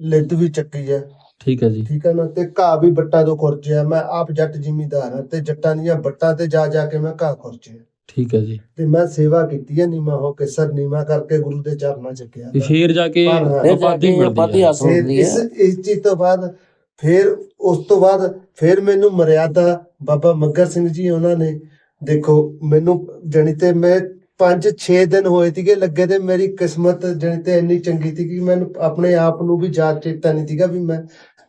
ਲਿੱਦ ਵੀ ਚੱਕੀ ਹੈ। ਠੀਕ ਹੈ ਜੀ। ਠੀਕ ਹੈ ਨਾ? ਤੇ ਘਾਹ ਵੀ ਬੱਟਾਂ ਤੋਂ ਖੁਰਚਿਆ ਮੈਂ ਆਪ ਜੱਟ ਜ਼ਿਮੀਂਦਾਰ ਹਾਂ ਤੇ ਜੱਟਾਂ ਦੀਆਂ ਬੱਟਾਂ ਤੇ ਜਾ ਜਾ ਕੇ ਮੈਂ ਘਾਹ ਖੁਰਚਿਆ ਠੀਕ ਹੈ ਜੀ। ਤੇ ਮੈਂ ਸੇਵਾ ਕੀਤੀ ਹੈ ਨੀਮਾ ਹੋ ਕੇ ਸਰ ਨੀਮਾ ਕਰਕੇ ਗੁਰੂ ਦੇ ਚਰਨਾਂ ਚ ਗਿਆ। ਵੀ ਫੇਰ ਜਾ ਕੇ ਉਪਾਧੀ ਮਿਲਦੀ ਹੈ। ਫਿਰ ਇਸ ਇਸ ਚੀਜ਼ ਤੋਂ ਬਾਅਦ ਫਿਰ ਉਸ ਤੋਂ ਬਾਅਦ ਫਿਰ ਮੈਨੂੰ ਮਰਿਆਦਾ ਬਾਬਾ ਮੱਗਰ ਸਿੰਘ ਜੀ ਉਹਨਾਂ ਨੇ ਦੇਖੋ ਮੈਨੂੰ ਜਣੀ ਤੇ ਮੈਂ 5-6 ਦਿਨ ਹੋਏ ਸੀਗੇ ਲੱਗੇ ਤੇ ਮੇਰੀ ਕਿਸਮਤ ਜਣੀ ਤੇ ਇੰਨੀ ਚੰਗੀ ਸੀ ਕਿ ਮੈਨੂੰ ਆਪਣੇ ਆਪ ਨੂੰ ਵੀ ਯਾਦ ਚੇਤਾ ਨਹੀਂ ਸੀਗਾ ਵੀ ਮੈਂ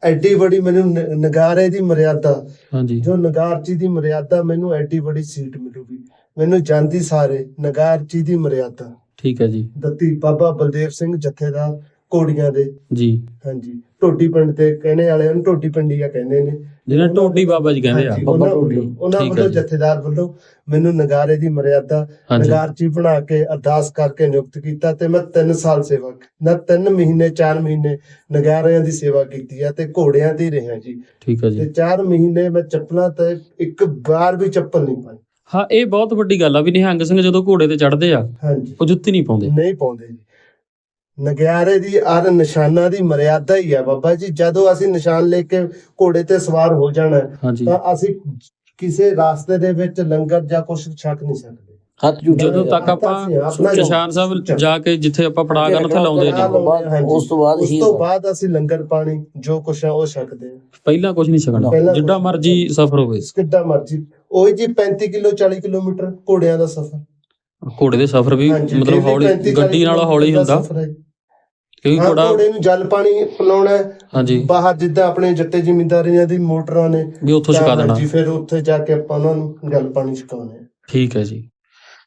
ਐਡੀ ਬੜੀ ਮੈਨੂੰ ਨਗਾਰੇ ਦੀ ਮਰਿਆਦਾ ਹਾਂਜੀ। ਜੋ ਨਗਾਰਚੀ ਦੀ ਮਰਿਆਦਾ ਮੈਨੂੰ ਐਡੀ ਬੜੀ ਸੀਟ ਮਿਲੂਗੀ ਮੈਨੂੰ ਜਾਂਦੀ ਸਾਰੇ ਨਗਾਰਚੀ ਦੀ ਮਰਿਆਦਾ। ਠੀਕ ਹੈ ਜੀ। ਦਿੱਤੀ ਬਾਬਾ ਬਲਦੇਵ ਸਿੰਘ ਜਥੇਦਾਰ ਕੋੜੀਆਂ ਦੇ। ਜੀ। ਹਾਂਜੀ। ਢੋਡੀ ਪਿੰਡ ਤੇ ਕਹਿੰਦੇ ਵਾਲੇ ਉਹਨੂੰ ਢੋਡੀ ਪਿੰਡੀਆ ਕਹਿੰਦੇ ਨੇ। ਜਿਹਨਾਂ ਢੋਡੀ ਬਾਬਾ ਜੀ ਕਹਿੰਦੇ ਆ ਹਾਂਜੀ, ਬਾਬਾ ਉਹਨਾਂ। ਵੱਲੋਂ- ਉਹਨਾਂ ਠੀਕ ਹੈ ਵੱਲੋਂ ਜੀ। ਜਥੇਦਾਰ ਵੱਲੋਂ ਮੈਨੂੰ ਨਗਾਰੇ ਦੀ ਮਰਿਆਦਾ ਹਾਂਜੀ। ਨਗਾਰਚੀ ਬਣਾ ਕੇ ਅਰਦਾਸ ਕਰਕੇ ਨਿਯੁਕਤ ਕੀਤਾ ਤੇ ਮੈਂ 3 ਸਾਲ ਸੇਵਾ ਨਾ 3 ਮਹੀਨੇ 4 ਮਹੀਨੇ ਨਗਾਰਿਆਂ ਦੀ ਸੇਵਾ ਕੀਤੀ ਹੈ ਤੇ ਘੋੜਿਆਂ ਦੀ ਰਿਹਾ ਜੀ। ਠੀਕ ਹੈ ਤੇ ਜੀ 4 ਮਹੀਨੇ ਮੈਂ ਚੱਪਲਾਂ ਤੇ ਇੱਕ ਵਾਰ ਵੀ ਚੱਪਲ ਨਹੀਂ ਪਾਈ। ਹਾਂ ਇਹ ਬਹੁਤ ਵੱਡੀ ਗੱਲ ਆ ਵੀ ਨਿਹੰਗ ਸਿੰਘ ਜਦੋਂ ਘੋੜੇ ਤੇ ਚੜ੍ਹਦੇ ਆ ਹਾਂਜੀ। ਉਹ ਜੁੱਤੀ ਨਹੀਂ ਪਾਉਂਦੇ। ਨਹੀਂ ਪਾਉਂਦੇ ਜੀ। ਨਗਿਆਰੇ ਦੀ ਅਰ ਨਿਸ਼ਾਨਾ ਦੀ ਮਰਿਆਦਾ ਹੀ ਹੈ ਬਾਬਾ ਜੀ। ਜਦੋਂ ਅਸੀਂ ਨਿਸ਼ਾਨ ਲੈ ਕੇ ਘੋੜੇ ਤੇ ਸਵਾਰ ਹੋ ਜਾਣਾ ਹਾਂਜੀ। ਤਾਂ ਅਸੀਂ ਕਿਸੇ ਰਾਸਤੇ ਦੇ ਵਿੱਚ ਲੰਗਰ ਜਾਂ ਕੁਝ ਛਕ ਨਹੀਂ ਸਕਦੇ। ਹੱਥ ਜੁੜੇ ਜਦੋਂ ਤੱਕ ਆਪਾਂ ਚਸ਼ਾਨ ਸਾਹਿਬ ਜਾ ਕੇ ਜਿੱਥੇ ਆਪਾਂ ਪੜਾ ਕਰਨ ਉੱਥੇ ਲਾਉਂਦੇ ਨੇ। ਉਸ ਤੋਂ ਬਾਅਦ ਉਸ ਹੀ ਤੋਂ ਬਾਅਦ ਅਸੀਂ ਲੰਗਰ ਪਾਣੀ ਜੋ ਕੁਛ ਹੈ ਉਹ ਛਕਦੇ ਹਾਂ ਪਹਿਲਾਂ ਕੁਝ ਨਹੀਂ ਛਕਣਾ। ਪਹਿਲਾਂ ਜਿੱਡਾ ਕੁਛ- ਮਰਜ਼ੀ ਸਫ਼ਰ ਹੋਵੇ। ਕਿੱਦਾਂ ਮਰਜ਼ੀ। ਉਹੀ ਜੀ 35 ਕਿਲੋ 40 ਕਿਲੋਮੀਟਰ ਘੋੜਿਆਂ ਦਾ ਸਫ਼ਰ। ਘੋੜੇ ਦੇ ਸਫ਼ਰ ਵੀ ਹਾਂਜੀ, ਮਤਲਬ ਹੌਲੀ 35 ਗੱਡੀ ਨਾਲ ਹੌਲੀ ਹੁੰਦਾ। ਸਫ਼ਰ ਹੈ। ਕਿਉਂਕਿ ਹਾਂ, ਘੋੜਾ ਘੋੜੇ ਨੂੰ ਜਲ ਪਾਣੀ ਪਿਲਾਉਣਾ ਹੈ। ਹਾਂਜੀ। ਬਾਹਰ ਜਿੱਦਾਂ ਆਪਣੇ ਜੱਟੇ ਜ਼ਿਮੀਂਦਾਰੀਆਂ ਦੀ ਮੋਟਰਾਂ ਨੇ ਵੀ ਉੱਥੋਂ ਛਕਾ ਦੇਣਾ। ਜੀ ਫਿਰ ਉੱਥੇ ਜਾ ਕੇ ਆਪਾਂ ਉਹਨਾਂ ਨੂੰ ਜਲ ਪਾਣੀ ਛਕਾਉਣੇ ਆ ਠੀਕ ਹੈ ਜੀ।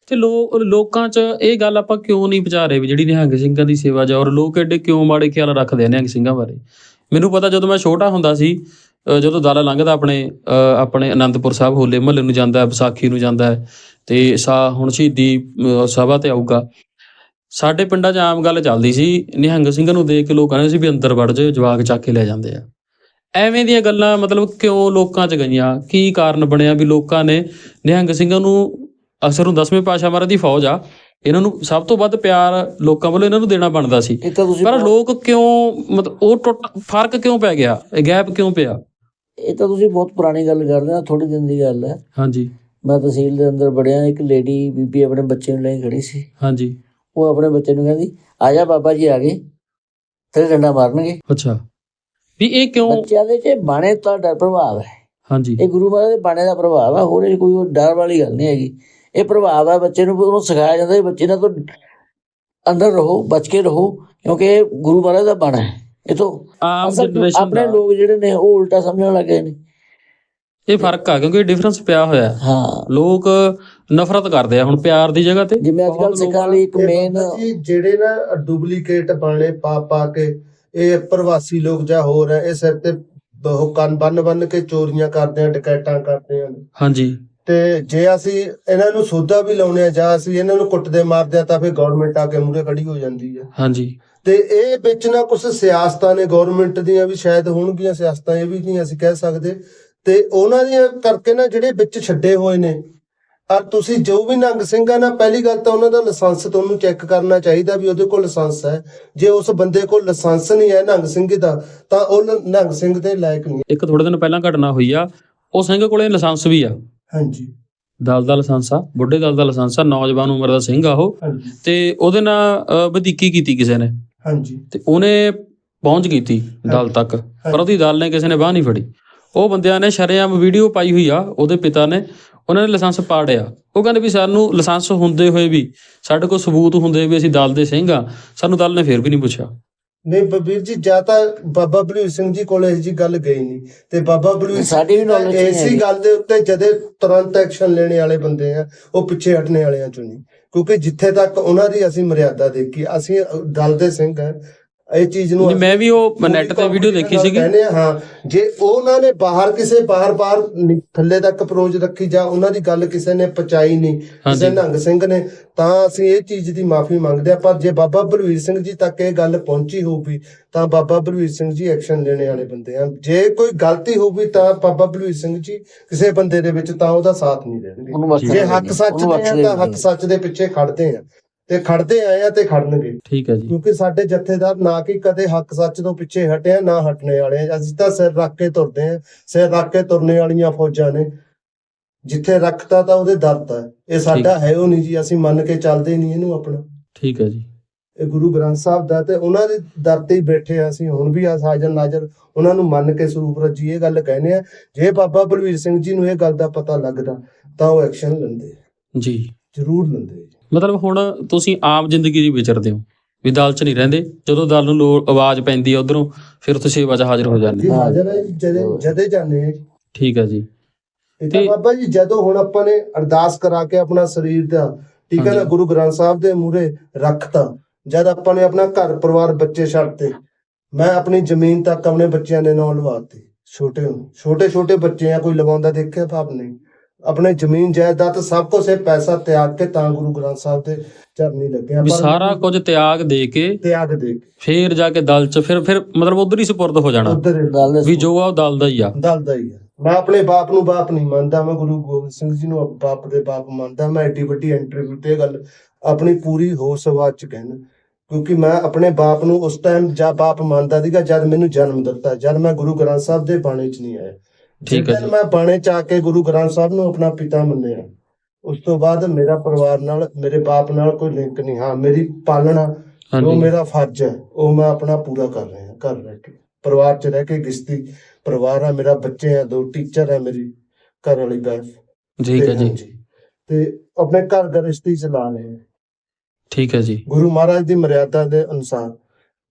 ਤੇ ਲੋਕ ਲੋਕਾਂ 'ਚ ਇਹ ਗੱਲ ਆਪਾਂ ਕਿਉਂ ਨਹੀਂ ਵਿਚਾਰ ਰਹੇ ਵੀ ਜਿਹੜੀ ਨਿਹੰਗ ਸਿੰਘਾਂ ਦੀ ਸੇਵਾ ਜਾ ਔਰ ਲੋਕ ਐਡੇ ਕਿਉਂ ਮਾੜੇ ਖਿਆਲ ਰੱਖਦੇ ਆ ਨਿਹੰਗ ਸਿੰਘਾਂ ਬਾਰੇ? ਮੈਨੂੰ ਪਤਾ ਜਦੋਂ ਮੈਂ ਛੋਟਾ ਹੁੰਦਾ ਸੀ ਜਦੋਂ ਦਾਲਾ ਲੰਘਦਾ ਆਪਣੇ ਆਪਣੇ ਅਨੰਦਪੁਰ ਸਾਹਿਬ ਹੋਲੇ ਮਹੱਲੇ ਨੂੰ ਜਾਂਦਾ ਹੈ ਵਿਸਾਖੀ ਨੂੰ ਜਾਂਦਾ ਹੈ ਤੇ ਸਾ ਹੁਣ ਸ਼ਹੀਦੀ ਸਭਾ ਤੇ ਆਊਗਾ। ਸਾਡੇ ਪਿੰਡਾਂ 'ਚ ਆਮ ਗੱਲ ਚੱਲਦੀ ਸੀ ਨਿਹੰਗ ਸਿੰਘਾਂ ਨੂੰ ਦੇਖ ਕੇ ਲੋਕ ਕਹਿੰਦੇ ਸੀ ਵੀ ਅੰਦਰ ਵੜ ਜਾਓ ਜਵਾਕ ਚੱਕ ਕੇ ਲੈ ਜਾਂਦੇ ਆ। ਐਵੇਂ ਦੀਆਂ ਗੱਲਾਂ ਮਤਲਬ ਕਿਉਂ ਲੋਕਾਂ 'ਚ ਗਈਆਂ? ਕੀ ਕਾਰਨ ਬਣਿਆ ਵੀ ਲੋਕਾਂ ਨੇ ਨਿਹੰਗ ਸਿੰਘਾਂ ਨੂੰ ਅਕਸਰ ਨੂੰ 10ਵੇਂ ਪਾਸ਼ਾ ਮਹਾਰਾਜ ਦੀ ਫੌਜ ਆ ਇਹਨਾਂ ਨੂੰ ਸਭ ਤੋਂ ਵੱਧ ਪਿਆਰ ਲੋਕਾਂ ਵੱਲੋਂ ਇਹਨਾਂ ਨੂੰ ਦੇਣਾ ਬਣਦਾ ਸੀ। ਪਰ ਲੋਕ ਕਿਉਂ ਮਤਲਬ ਉਹ ਟੁੱਟ ਫ਼ਰਕ ਕਿਉਂ ਪੈ ਗਿਆ? ਇਹ ਗੈਪ ਕਿਉਂ ਪਿਆ? ਇਹ ਤਾਂ ਤੁਸੀਂ ਬਹੁਤ ਪੁਰਾਣੀ ਗੱਲ ਕਰਦੇ ਹੋ ਥੋੜੀ ਦਿਨ ਦੀ ਗੱਲ ਹੈ। ਹਾਂਜੀ। ਮੈਂ ਤਹਿਸੀਲ ਦੇ ਅੰਦਰ ਬੜਿਆ ਇੱਕ ਲੇਡੀ ਬੀਬੀ ਆਪਣੇ ਬੱਚੇ ਨੂੰ ਲੈ ਕੇ ਖੜੀ ਸੀ। ਹਾਂਜੀ। ਉਹ ਆਪਣੇ ਬੱਚੇ ਨੂੰ ਕਹਿੰਦੀ ਆ ਜਾ ਬਾਬਾ ਜੀ ਆ ਗਏ। ਤੇਰੇ ਡੰਡਾ ਮਾਰਨਗੇ। ਅੱਛਾ। ਵੀ ਇਹ ਕਿਉਂ ਬੱਚਿਆਂ ਦੇ ਚ ਬਾਣੇ ਦਾ ਡਰ ਪ੍ਰਭਾਵ ਹੈ। ਹਾਂਜੀ। ਇਹ ਗੁਰੂ ਮਹਾਰਾਜ ਦੇ ਬਾਣੇ ਦਾ ਪ੍ਰਭਾਵ ਹੈ ਹੋਰ ਇਹ ਕੋਈ ਡਰ ਵਾਲੀ ਗੱਲ ਨਹੀਂ ਹੈਗੀ। ਇਹ ਪ੍ਰਭਾਵ ਹੈ ਬੱਚੇ ਨੂੰ ਉਹਨੂੰ ਸਿਖਾਇਆ ਜਾਂਦਾ ਹੈ ਬੱਚੇ ਨਾਲ ਤੋਂ ਅੰਦਰ ਰਹੋ ਬਚ ਕੇ ਰਹੋ ਕਿਉਂਕਿ ਇਹ ਗੁਰੂ ਮਹਾਰਾਜ ਦਾ ਬਾਣਾ ਹੈ। ਇਹ ਤੋਂ ਆਮ ਜਨਰੇਸ਼ਨ ਆਪਣੇ ਲੋਕ ਜਿਹੜੇ ਨੇ ਉਹ ਉਲਟਾ ਸਮਝਣ ਲੱਗੇ ਨੇ। ਇਹ ਫ਼ਰਕ ਆ ਕਿਉਂਕਿ ਡਿਫਰੈਂਸ ਪਿਆ ਹੋਇਆ। ਹੈ। ਹਾਂ ਲੋਕ ਨਫ਼ਰਤ ਕਰਦੇ ਆ ਹੁਣ ਪਿਆਰ ਦੀ ਜਗ੍ਹਾ ਤੇ। ਜਿਵੇਂ ਅੱਜ ਕੱਲ ਸਿੱਖਾਂ ਲਈ ਇੱਕ ਮੇਨ ਜਿਹੜੇ ਨਾ ਡੁਪਲੀਕੇਟ ਬਾਣੇ ਪਾ ਪਾ ਕੇ ਇਹ ਪ੍ਰਵਾਸੀ ਲੋਕ ਜਾਂ ਹੋਰ ਹੈ ਇਹ ਸਿਰ ਤੇ ਬਹੁ ਕੰਨ ਬੰਨ ਬੰਨ ਕੇ ਚੋਰੀਆਂ ਕਰਦੇ ਆ ਡਕੈਤਾਂ ਕਰਦੇ ਆ। ਹਾਂਜੀ। ਤੇ ਜੇ ਅਸੀਂ ਇਹਨਾਂ ਨੂੰ ਸੌਦਾ ਵੀ ਲਾਉਣੇ ਆ ਜਾਂ ਅਸੀਂ ਇਹਨਾਂ ਨੂੰ ਕੁੱਟਦੇ ਮਾਰਦੇ ਆ ਤਾਂ ਫਿਰ ਗਵਰਨਮੈਂਟ ਆ ਕੇ ਮੂਰੇ ਖੜੀ ਹੋ ਜਾਂਦੀ ਹੈ ਹਾਂਜੀ। ਤੇ ਇਹ ਵਿੱਚ ਨਾ ਕੁਝ ਸਿਆਸਤਾਂ ਨੇ ਗਵਰਨਮੈਂਟ ਦੀਆਂ ਵੀ ਸ਼ਾਇਦ ਹੋਣਗੀਆਂ ਸਿਆਸਤਾਂ ਇਹ ਵੀ ਨਹੀਂ ਅਸੀਂ ਕਹਿ ਸਕਦੇ। ਤੇ ਉਹਨਾਂ ਦੀਆਂ ਕਰਕੇ ਨਾ ਜਿਹੜੇ ਵਿੱਚ ਛੱਡੇ ਹੋਏ ਨੇ ਔਰ ਤੁਸੀਂ ਜੋ ਵੀ ਨੰਗ ਸਿੰਘ ਆ ਨਾ ਪਹਿਲੀ ਗੱਲ ਤਾਂ ਉਹਨਾਂ ਦਾ ਲਾਇਸੈਂਸ ਤੁਹਾਨੂੰ ਚੈੱਕ ਕਰਨਾ ਚਾਹੀਦਾ ਵੀ ਉਹਦੇ ਕੋਲ ਲਾਇਸੈਂਸ ਹੈ। ਜੇ ਉਸ ਬੰਦੇ ਕੋਲ ਲਾਇਸੈਂਸ ਨਹੀਂ ਹੈ ਨੰਗ ਸਿੰਘ ਦਾ ਤਾਂ ਉਹ ਨੰਗ ਸਿੰਘ ਦੇ ਲਾਇਕ ਨਹੀਂ ਇੱਕ ਥੋੜੇ ਦਿਨ ਪਹਿਲਾਂ ਘਟਨਾ ਹੋਈ ਆ ਉਹ ਸਿੰਘ ਕੋਲੇ ਲਾਇਸੈਂਸ ਵੀ ਆ। ਹਾਂਜੀ। ਦਲ ਦਾ ਲਾਇਸੈਂਸ ਆ ਬੁੱਢੇ ਦਲ ਦਾ ਲਾਇਸੈਂਸ ਆ ਨੌਜਵਾਨ ਉਮਰ ਦਾ ਸਿੰਘ ਆ ਉਹ। ਤੇ ਉਹਦੇ ਨਾਲ ਵਧੀਕੀ ਕੀਤੀ ਕਿਸੇ ਨੇ। ਹਾਂਜੀ। ਤੇ ਉਹਨੇ ਪਹੁੰਚ ਕੀਤੀ ਦਲ ਤੱਕ। ਪਰ ਉਹਦੀ ਦਲ ਨੇ ਕਿਸੇ ਨੇ ਬਾਹ ਨਹੀਂ ਫੜੀ। ਉਹ ਬੰਦਿਆਂ ਨੇ ਸ਼ਰੇਆਮ ਵੀਡੀਓ ਪਾਈ ਹੋਈ ਆ ਉਹਦੇ ਪਿਤਾ ਨੇ। ਉਹਨਾਂ ਨੇ ਲਾਇਸੈਂਸ ਪਾੜਿਆ। ਉਹ ਕਹਿੰਦੇ ਵੀ ਸਾਨੂੰ ਲਾਇਸੈਂਸ ਹੁੰਦੇ ਹੋਏ ਵੀ ਸਾਡੇ ਕੋਲ ਸਬੂਤ ਹੁੰਦੇ ਵੀ ਅਸੀਂ ਦਲ ਦੇ ਸਿੰਘ ਆ ਸਾਨੂੰ ਦਲ ਨੇ ਫੇਰ ਵੀ ਨਹੀਂ ਪੁੱਛਿਆ। ਨਹੀਂ ਬਬੀਰ ਜੀ ਜਾਂ ਤਾਂ ਬਾਬਾ ਬਲਵੀਰ ਸਿੰਘ ਜੀ ਕੋਲ ਇਹ ਜੀ ਗੱਲ ਗਈ ਨਹੀਂ। ਤੇ ਬਾਬਾ ਸਿੰਘ ਸਾਡੀ ਵੀ ਜੀ ਦਾ knowledge 'ਚ ਨਹੀਂ ਐਸੀ। ਗੱਲ ਦੇ ਉੱਤੇ ਜਦੇ ਤੁਰੰਤ ਐਕਸ਼ਨ ਲੈਣੇ ਵਾਲੇ ਬੰਦੇ ਆ ਉਹ ਪਿੱਛੇ ਹਟਣੇ ਵਾਲਿਆਂ ਚੋਂ ਨਹੀਂ। ਕਿਉਂਕਿ ਜਿੱਥੇ ਤੱਕ ਉਹਨਾਂ ਦੀ ਅਸੀਂ ਮਰਿਆਦਾ ਦੇਖੀ ਅਸੀਂ ਦਲ ਦੇ ਸਿੰਘ ਆ ਇਹ ਚੀਜ਼ ਨੂੰ ਮੈਂ ਵੀ ਉਹ ਨੈਟ ਤੇ ਵੀਡੀਓ ਦੇਖੀ ਸੀਗੀ। ਕਹਿੰਦੇ ਆ, ਹਾਂ ਜੇ ਉਹਨਾਂ ਨੇ ਬਾਹਰ ਕਿਸੇ ਬਾਹਰ ਬਾਹਰ ਨੀ- ਥੱਲੇ ਤੱਕ ਅਪਰੋਚ ਰੱਖੀ ਜਾਂ ਉਹਨਾਂ ਦੀ ਗੱਲ ਕਿਸੇ ਨੇ ਪਚਾਈ ਨਹੀਂ ਕਿਸੇ। ਨੰਗ ਸਿੰਘ ਨੇ ਤਾਂ ਅਸੀਂ ਇਹ ਚੀਜ਼ ਦੀ ਮਾਫੀ ਮੰਗਦੇ ਆ ਪਰ ਜੇ ਬਾਬਾ ਬਲਵੀਰ ਸਿੰਘ ਜੀ ਤੱਕ ਇਹ ਗੱਲ ਪਹੁੰਚੀ ਹੋਊਗੀ ਤਾਂ ਬਾਬਾ ਬਲਵੀਰ ਸਿੰਘ ਜੀ ਐਕਸ਼ਨ ਲੈਣੇ ਵਾਲੇ ਬੰਦੇ ਆ। ਜੇ ਕੋਈ ਗਲਤੀ ਹੋਊਗੀ ਤਾਂ ਬਾਬਾ ਬਲਵੀਰ ਸਿੰਘ ਜੀ ਕਿਸੇ ਬੰਦੇ ਦੇ ਵਿੱਚ ਤਾਂ ਉਹਦਾ ਸਾਥ ਨਹੀਂ ਦੇਣਗੇ। ਜੇ ਹੱਕ ਸੱਚ ਦੇ ਆ ਤਾਂ ਹੱਕ। ਸੱਚ ਦੇ ਪਿੱਛੇ ਖੜਦੇ ਆ। ਤੇ ਖੜਦੇ ਆਏ ਆ ਤੇ ਖੜਨਗੇ। ਠੀਕ ਹੈ ਜੀ। ਕਿਉਂਕਿ ਸਾਡੇ ਜਥੇਦਾਰ ਨਾ ਕਿ ਕਦੇ ਹੱਕ ਸੱਚ ਤੋਂ ਪਿੱਛੇ ਹਟਿਆ ਨਾ ਹਟਣੇ ਵਾਲੇ ਆ। ਅਸੀਂ ਤਾਂ ਸਿਰ ਰੱਖ ਕੇ ਤੁਰਦੇ ਆ। ਸਿਰ ਰੱਖ ਕੇ ਤੁਰਨੇ ਵਾਲੀਆਂ ਫੌਜਾਂ ਨੇ। ਜਿੱਥੇ ਰੱਖਤਾ ਤਾਂ ਉਹਦੇ ਦਰਦ ਹੈ। ਇਹ ਸਾਡਾ ਹੈ ਉਹ ਨਹੀਂ ਜੀ। ਅਸੀਂ ਮੰਨ ਕੇ ਚੱਲਦੇ ਨਹੀਂ ਇਹਨੂੰ ਆਪਣਾ। ਠੀਕ ਹੈ ਜੀ। ਇਹ ਗੁਰੂ ਗ੍ਰੰਥ ਸਾਹਿਬ ਦਾ ਤੇ ਉਹਨਾਂ ਦੇ ਦਰ ਤੇ ਹੀ ਬੈਠੇ ਆ ਅਸੀਂ। ਹੁਣ ਵੀ ਆ ਸਾਜਨ ਨਾਜਰ ਉਹਨਾਂ ਨੂੰ ਮੰਨ ਕੇ ਸਰੂਪ ਰੱਜੀ ਇਹ ਗੱਲ ਕਹਿੰਦੇ ਆ ਜੇ ਬਾਬਾ ਬਲਵੀਰ ਸਿੰਘ ਜੀ ਨੂੰ ਇਹ ਗੱਲ ਦਾ ਪਤਾ ਲੱਗਦਾ ਤਾਂ ਉਹ ਐਕਸ਼ਨ ਲੈਂਦੇ ਜੀ। ਜ਼ਰੂਰ ਲੈਂਦੇ ਮਤਲਬ ਹੁਣ ਤੁਸੀਂ ਆਮ ਜ਼ਿੰਦਗੀ 'ਚ ਵਿਚਰਦੇ ਹੋ ਵੀ ਦਲ 'ਚ ਨਹੀਂ ਰਹਿੰਦੇ ਜਦੋਂ ਦਲ ਨੂੰ ਲੋੜ ਆਵਾਜ਼ ਪੈਂਦੀ ਆ ਉਧਰੋਂ ਫਿਰ ਤੁਸੀਂ 'ਚ ਹਾਜ਼ਰ ਹੋ ਜਾਂਦੇ ਜੀ ਹੋ। ਹਾਜ਼ਰ ਹੈ ਜੀ, ਜਦੇ ਜਦੇ ਜੀ ਠੀਕ ਹੈ ਜੀ ਇਹ ਤਾਂ ਤੇ- ਬਾਬਾ ਜੀ ਜਦੋਂ ਹੁਣ ਆਪਾਂ ਨੇ ਅਰਦਾਸ ਕਰਾ ਕੇ ਆਪਣਾ ਸਰੀਰ ਦਾ ਠੀਕ ਹੈ ਨਾ ਹਾਂਜੀ। ਗੁਰੂ ਗ੍ਰੰਥ ਸਾਹਿਬ ਦੇ ਮੂਹਰੇ ਰੱਖਤਾ ਜਦ ਆਪਾਂ ਨੇ ਆਪਣਾ ਘਰ ਪਰਿਵਾਰ ਬੱਚੇ ਛੱਡਤੇ ਮੈਂ ਆਪਣੀ ਜ਼ਮੀਨ ਤੱਕ ਆਪਣੇ ਬੱਚਿਆਂ ਦੇ ਨਾਂ ਲਵਾਤੇ ਛੋਟੇ ਛੋਟੇ ਛੋਟੇ ਬੱਚੇ ਆ ਕੋਈ ਲਵਾਉਂਦਾ ਦੇਖਿਆ ਤਾਂ ਆਪ ਨਹੀਂ ਆਪਣੇ ਜ਼ਮੀਨ ਜਾਇਦਾਦ ਸਭ ਕੁਝ ਇਹ ਪੈਸਾ ਤਿਆਗ ਕੇ ਤਾਂ ਗੁਰੂ ਗ੍ਰੰਥ ਸਾਹਿਬ ਦੇ ਚਰਨੀ ਲੱਗਿਆ। ਵੀ ਸਾਰਾ ਕੁਝ ਤਿਆਗ ਦੇ ਕੇ ਤਿਆਗ ਦੇ ਕੇ। ਫੇਰ ਜਾ ਕੇ ਦਲ 'ਚ ਫਿਰ ਫਿਰ ਮਤਲਬ ਉਧਰ ਹੀ ਸਪੁਰਦ ਹੋ ਜਾਣਾ। ਉਧਰ ਦਲ ਦੇ ਵੀ ਜੋ ਆ ਉਹ ਦਲ ਦਾ ਹੀ ਆ। ਦਲਦਾ ਹੀ ਆ। ਮੈਂ ਆਪਣੇ ਬਾਪ ਨੂੰ ਬਾਪ ਨਹੀਂ ਮੰਨਦਾ ਮੈਂ ਗੁਰੂ ਗੋਬਿੰਦ ਸਿੰਘ ਜੀ ਨੂੰ ਬਾਪ ਦੇ ਬਾਪ ਮੰਨਦਾ। ਮੈਂ ਐਡੀ ਵੱਡੀ ਇੰਟਰਵਿਊ ਤੇ ਗੱਲ ਆਪਣੀ ਪੂਰੀ ਹੋਸ਼ ਆਵਾਜ਼ ਚ ਕਹਿਣਾ। ਕਿਉਂਕਿ ਮੈਂ ਆਪਣੇ ਬਾਪ ਨੂੰ ਉਸ ਟਾਈਮ ਜਾਂ ਬਾਪ ਮੰਨਦਾ ਸੀਗਾ ਜਦ ਮੈਨੂੰ ਜਨਮ ਦਿੱਤਾ। ਜਦ ਮੈਂ ਗੁਰੂ ਗ੍ਰੰਥ ਸਾਹਿਬ ਦੇ ਬਾਣੇ ਚ ਨਹੀਂ ਆਇਆ। ਠੀਕ ਹੈ। ਮੈਂ ਬਾਣੇ ਚ ਆ ਕੇ ਗੁਰੂ ਗ੍ਰੰਥ ਸਾਹਿਬ ਨੂੰ ਆਪਣਾ ਪਿਤਾ ਮੰਨਿਆ ਉਸ ਤੋਂ ਬਾਅਦ ਮੇਰਾ ਪਰਿਵਾਰ ਨਾਲ ਮੇਰੇ ਬਾਪ ਨਾਲ ਕੋਈ ਲਿੰਕ ਨਹੀਂ। ਹਾਂ ਮੇਰੀ ਪਾਲਣਾ ਹਾਂਜੀ। ਮੇਰਾ ਫਰਜ਼ ਹੈ ਉਹ ਮੈਂ ਆਪਣਾ ਪੂਰਾ ਕਰ ਰਿਹਾ ਘਰ ਰਹਿ ਕੇ। ਪਰਿਵਾਰ 'ਚ ਰਹਿ ਕੇ ਗਿਸਤੀ ਪਰਿਵਾਰ ਆ ਮੇਰਾ ਬੱਚੇ ਆ ਦੋ ਟੀਚਰ ਹੈ ਮੇਰੀ ਘਰ ਵਾਲੀ ਵਾਈਫ ਠੀਕ ਹੈ ਜੀ। ਤੇ ਆਪਣੇ ਘਰ ਗ੍ਰਸਤੀ ਚਲਾ ਰਹੇ ਠੀਕ ਹੈ ਜੀ। ਗੁਰੂ ਮਹਾਰਾਜ ਦੀ ਮਰਿਆਦਾ ਦੇ ਅਨੁਸਾਰ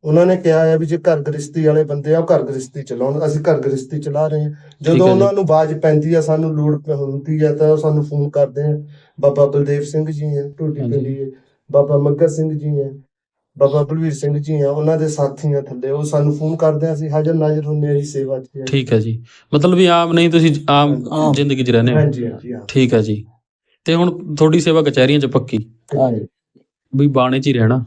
ਉਹਨਾਂ ਨੇ ਕਿਹਾ ਹੈ ਵੀ ਜੇ ਘਰ ਗ੍ਰਸਤੀ ਵਾਲੇ ਬੰਦੇ ਆ ਉਹ ਘਰ ਗ੍ਰਸਤੀ ਚਲਾਉਣ ਅਸੀਂ ਘਰ ਗ੍ਰਸਤੀ ਚਲਾ ਰਹੇ ਹਾਂ। ਜਦੋਂ। ਉਹਨਾਂ ਨੂੰ ਬਾਜ ਪੈਂਦੀ ਆ ਸਾਨੂੰ ਲੋੜ ਪ- ਹੁੰਦੀ ਆ ਤਾਂ ਉਹ ਸਾਨੂੰ ਫੋਨ ਕਰਦੇ ਆ। ਬਾਬਾ ਬਲਦੇਵ ਸਿੰਘ ਜੀ ਹੈ ਟੋਟੀ। ਪਿੰਡੀ ਹੈ। ਬਾਬਾ ਮੱਗਰ ਸਿੰਘ ਜੀ ਹੈ ਬਾਬਾ ਬਲਵੀਰ ਸਿੰਘ ਜੀ ਆ ਉਹਨਾਂ ਦੇ ਸਾਥੀ ਆ ਥੱਲੇ ਉਹ ਸਾਨੂੰ ਫੋਨ ਕਰਦੇ ਆ ਅਸੀਂ ਹਾਜ਼ਰ ਨਾਜ਼ਰ ਹੁੰਦੇ ਆ ਜੀ ਸੇਵਾ 'ਚ। ਠੀਕ ਹੈ ਜੀ। ਮਤਲਬ ਵੀ ਆਮ ਨਹੀਂ ਤੁਸੀਂ ਆਮ। ਜ਼ਿੰਦਗੀ 'ਚ ਰਹਿੰਦੇ ਹੋ। ਹਾਂਜੀ ਹਾਂਜੀ ਹਾਂ। ਠੀਕ ਹੈ ਜੀ। ਤੇ ਹੁਣ ਤੁਹਾਡੀ ਸੇਵਾ ਕਚਹਿਰੀਆਂ 'ਚ ਪੱਕੀ? ਹਾਂਜੀ। ਵੀ ਬਾਣੇ 'ਚ ਹੀ ਰਹਿਣਾ।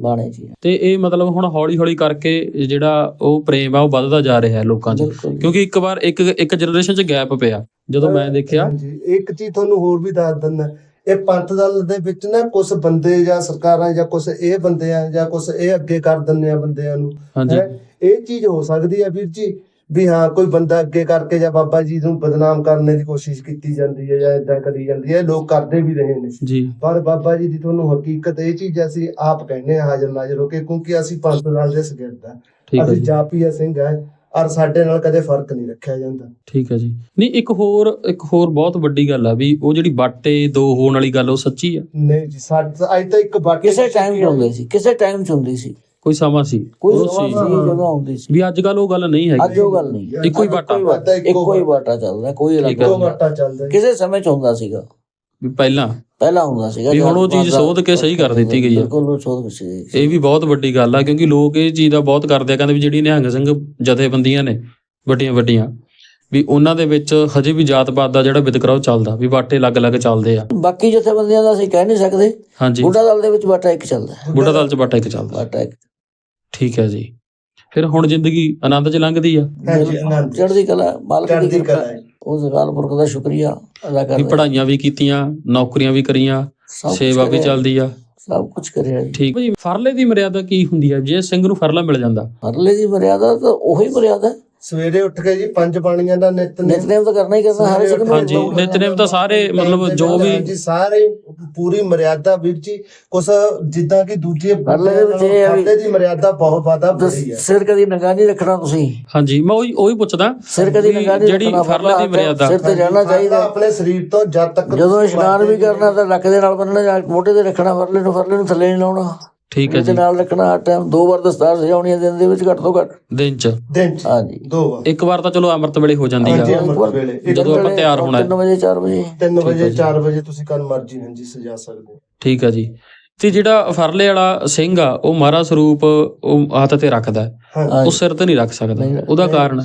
ਬਾਣੇ ਜੀ। ਤੇ ਇਹ ਮਤਲਬ ਹੁਣ ਹੌਲੀ ਹੌਲੀ ਕਰਕੇ ਜਿਹੜਾ ਉਹ ਪ੍ਰੇਮ ਆ ਉਹ ਵੱਧਦਾ ਜਾ ਰਿਹਾ ਹੈ ਲੋਕਾਂ 'ਚ। ਬਿਲਕੁਲ ਕਿਉਂਕਿ ਇੱਕ ਵਾਰ ਇੱਕ ਇੱਕ ਜਨਰੇਸ਼ਨ 'ਚ ਗੈਪ ਪਿਆ ਜਦੋਂ ਮੈਂ ਦੇਖਿਆ। ਹਾਂਜੀ। ਇੱਕ ਚੀਜ਼ ਤੁਹਾਨੂੰ ਹੋਰ ਵੀ ਦੱਸ ਦਿੰਦਾ। ਇਹ ਪੰਥ ਦਲ ਦੇ ਵਿੱਚ ਨਾ ਕੁਝ ਬੰਦੇ ਜਾਂ ਸਰਕਾਰਾਂ ਜਾਂ ਕੁਝ ਇਹ ਬੰਦੇ ਆ ਜਾਂ ਕੁਝ ਇਹ ਅੱਗੇ ਕਰ ਦਿੰਦੇ ਆ ਬੰਦਿਆਂ ਨੂੰ। ਹਾਂਜੀ। ਹੈਂ। ਇਹ ਚੀਜ਼ ਹੋ ਸਕਦੀ ਹੈ ਵੀਰ ਜੀ। ਵੀ ਹਾਂ ਕੋਈ ਬੰਦਾ ਅੱਗੇ ਕਰਕੇ ਜਾਂ ਬਾਬਾ ਜੀ ਨੂੰ ਬਦਨਾਮ ਕਰਨ ਦੀ ਕੋਸ਼ਿਸ਼ ਕੀਤੀ ਜਾਂਦੀ ਹੈ ਜਾਂ ਇਦਾਂ ਕਰੀ ਜਾਂਦੀ ਹੈ ਲੋਕ ਕਰਦੇ ਵੀ ਰਹੇ ਨੇ। ਜੀ। ਪਰ ਬਾਬਾ ਜੀ ਦੀ ਤੁਹਾਨੂੰ ਹਕੀਕਤ ਇਹ ਚੀਜ਼ ਅਸੀਂ ਆਪ ਕਹਿੰਦੇ ਆ ਹਾਜ਼ਰ ਨਾਜ਼ਰ ਹੋ ਕੇ ਕਿਉਂਕਿ ਅਸੀਂ ਪੰਥ ਨਾਲ ਦੇ ਸਗਿਰਦ ਆ ਹੈ ਅਸੀਂ ਜਾਪੀਆ ਸਿੰਘ ਆ ਔਰ ਸਾਡੇ ਨਾਲ ਕਦੇ ਫ਼ਰਕ ਨਹੀਂ ਰੱਖਿਆ ਜਾਂਦਾ। ਠੀਕ ਹੈ ਜੀ। ਨਹੀਂ ਇੱਕ ਹੋਰ ਇੱਕ ਹੋਰ ਬਹੁਤ ਵੱਡੀ ਗੱਲ ਆ ਵੀ ਉਹ ਜਿਹੜੀ ਬਾਟੇ ਦੋ ਹੋਣ ਵਾਲੀ ਗੱਲ ਉਹ ਸੱਚੀ ਆ? ਨਹੀਂ ਜੀ ਸਾਡਾ ਅੱਜ ਤਾਂ ਇੱਕ ਬਾਕੀ ਕਿਸੇ ਟਾਈਮ ਚ ਹੁੰਦੇ ਸੀ ਕਿਸੇ ਟਾਈਮ ਚ ਹੁੰਦੀ ਸੀ। ਕੋਈ ਸਮਾਂ ਸੀ ਕੋਈ ਉਹ ਸਮਾਂ ਸੀ ਸੀ ਜਦੋਂ ਆਉਂਦੀ ਸੀ ਵੀ ਅੱਜ ਕੱਲ ਉਹ ਗੱਲ ਨਹੀਂ ਅੱਜ ਹੈਗੀ ਉਹ ਗੱਲ ਨਹੀਂ। ਇੱਕੋ ਹੀ ਬਾਟਾ। ਇੱਕੋ ਹੀ ਬਾਟਾ ਚੱਲਦਾ ਕੋਈ ਅਲੱਗ। ਇੱਕੋ। ਬਾਟਾ ਚੱਲਦਾ। ਕਿਸੇ ਸਮੇਂ ਚ ਹੁੰਦਾ ਸੀਗਾ ਵੀ ਪਹਿਲਾਂ ਪਹਿਲਾਂ ਹੁੰਦਾ ਸੀਗਾ ਵੀ ਹੁਣ ਉਹ ਚੀਜ਼ ਸੋਧ ਕੇ ਸਹੀ ਕਰ ਦਿੱਤੀ ਗਈ ਹੈ। ਬਿਲਕੁਲ ਉਹ ਸੋਧ ਸੀ ਇਹ ਵੀ ਬਹੁਤ ਵੱਡੀ ਗੱਲ ਆ ਕਿਉਂਕਿ ਲੋਕ ਇਹ ਚੀਜ਼ ਦਾ ਬਹੁਤ ਕਰਦੇ ਆ ਕਹਿੰਦੇ ਵੀ ਜਿਹੜੀ ਨਿਹੰਗ ਸਿੰਘ ਜਥੇਬੰਦੀਆਂ ਨੇ ਵੱਡੀਆਂ ਵੱਡੀਆਂ ਵੀ ਉਹਨਾਂ ਦੇ ਵਿੱਚ ਹਜੇ ਵੀ ਜਾਤ ਪਾਤ ਦਾ ਜਿਹੜਾ ਵਿਤਕਰਾ ਉਹ ਚੱਲਦਾ ਵੀ ਬਾਟੇ ਅਲੱਗ-ਅਲੱਗ ਚੱਲਦੇ ਆ ਬਾਕੀ ਜਥੇਬੰਦੀਆਂ ਦਾ ਅਸੀਂ ਕਹਿ ਨਹੀਂ ਸਕਦੇ ਹਾਂਜੀ ਬੁੱਢਾ ਦਲ ਦੇ ਵਿੱਚ ਬਾਟਾ ਇੱਕ ਚੱਲਦਾ। ਬੁੱਢਾ ਦਲ ਚ ਬਾਟਾ ਇੱਕ ਚੱਲਦਾ ਬਾਟਾ ਇੱਕ ਠੀਕ ਹੈ ਜੀ। ਫਿਰ ਹੁਣ ਜ਼ਿੰਦਗੀ ਆਨੰਦ ਚ ਲੰਘਦੀ ਆ। ਹਾਂਜੀ ਆਨੰਦ ਚੜ੍ਹਦੀ ਕਲਾ ਮਾਲਕ ਦੀ ਚੜ੍ਹਦੀ ਕਿਰਪਾ। ਕਲਾ ਹੈ। ਉਸ ਦਾ ਸ਼ੁਕਰੀਆ ਅਦਾ ਵੀ ਕਰਦੇ। ਪੜ੍ਹਾਈਆਂ ਵੀ ਕੀਤੀਆਂ ਨੌਕਰੀਆਂ ਵੀ ਕਰੀਆਂ ਸਭ ਕੁਛ ਸੇਵਾ ਵੀ ਕਰਿਆ, ਚੱਲਦੀ ਆ। ਸਭ ਕੁਝ ਕਰਿਆ ਜੀ। ਠੀਕ। ਜੀ ਫਰਲੇ ਦੀ ਮਰਿਆਦਾ ਕੀ ਹੁੰਦੀ ਹੈ ਜੇ ਸਿੰਘ ਨੂੰ ਫਰਲਾ ਮਿਲ ਜਾਂਦਾ। ਪਰਲੇ ਦੀ ਮਰਿਆਦਾ ਤਾਂ ਉਹੀ ਮਰਿਆਦਾ। ਹੈ। ਸਵੇਰੇ ਉੱਠ ਕੇ ਜੀ ਪੰਜ ਬਾਣੀਆਂ ਦਾ ਨਿਤਨੇਮ ਨਿਤਨੇਮ ਤਾਂ ਕਰਨਾ ਹੀ ਕਰਨਾ ਹਰ ਸਿੱਖ ਨੂੰ ਹਾਂਜੀ ਨਿਤਨੇਮ ਤਾਂ ਸਾਰੇ ਮਤਲਬ ਜੋ ਵੀ ਜੀ ਸਾਰੇ ਪੂਰੀ ਮਰਿਆਦਾ ਵੀਰ ਜੀ ਕੁਛ ਜਿੱਦਾਂ ਕਿ ਦੂਜੇ ਪਰਲੇ ਦੇ ਮਰਿਆਦਾ ਬਹੁਤ ਜ਼ਿਆਦਾ ਬੜੀ ਹੈ। ਸਿਰ ਕਦੀ ਨੰਗਾ ਨਹੀਂ ਰੱਖਣਾ ਤੁਸੀਂ। ਹਾਂਜੀ ਮੈਂ ਉਹੀ ਉਹੀ ਪੁੱਛਦਾ ਸਿਰ ਕਦੀ ਨੰਗਾ ਨਹੀਂ ਜਿਹੜੀ ਫਰਲੇ ਦੀ ਮਰਿਆਦਾ। ਸਿਰ ਤੇ ਜਾਣਾ ਫਰਲਾ ਚਾਹੀਦਾ। ਆਪਣੇ ਸਰੀਰ ਤੋਂ ਜਦ ਤੱਕ ਜਦੋਂ ਇਸ਼ਨਾਨ ਵੀ ਕਰਨਾ ਤਾਂ ਲੱਕ ਦੇ ਨਾਲ ਬੰਨਣਾ ਜਾਂ ਮੋਢੇ ਤੇ ਰੱਖਣਾ ਫਰਲੇ ਨੂੰ ਫਰਲੇ ਨੂੰ ਥੱਲੇ ਨਹੀਂ ਲਾਉਣਾ। ਠੀਕ ਹੈ ਜੀ। ਨਾਲ ਰੱਖਣਾ ਹਰ ਟਾਈਮ ਦੋ ਵਾਰ ਦਸਤਾਰ ਸਜਾਉਣੀ ਹੈ ਦਿਨ ਦੇ ਵਿੱਚ ਘੱਟ ਤੋਂ ਘੱਟ। ਦਿਨ ਚ। ਦਿਨ ਚ ਹਾਂਜੀ। ਦੋ ਵਾਰ। ਇੱਕ ਵਾਰ ਤਾਂ ਚਲੋ ਅੰਮ੍ਰਿਤ ਵੇਲੇ ਹੋ ਜਾਂਦੀ ਹਾਂਜੀ ਆ ਅੰਮ੍ਰਿਤ ਵੇਲੇ। ਇੱਕ ਜਦੋਂ ਆਪਾਂ ਤਿਆਰ ਹੋਣਾ ਹੈ। 3 ਵਜੇ 4 ਵਜੇ। 3 ਠੀਕ ਹੈ ਵਜੇ ਜੀ। 4 ਵਜੇ ਤੁਸੀਂ ਕੱਲ ਮਰਜ਼ੀ ਨਾਲ ਜੀ ਸਜਾ ਸਕਦੇ ਹੋ। ਠੀਕ ਹੈ ਜੀ। ਤੇ ਜਿਹੜਾ ਫਰਲੇ ਵਾਲਾ ਸਿੰਘ ਆ ਉਹ ਮਹਾਰਾ ਸਰੂਪ ਉਹ ਹੱਥ ਤੇ ਰੱਖਦਾ ਹੈ। ਉਹ ਸਿਰ ਤੇ ਨਹੀਂ ਰੱਖ ਸਕਦਾ। ਨਹੀਂ, ਉਹਦਾ ਕਾਰਨ?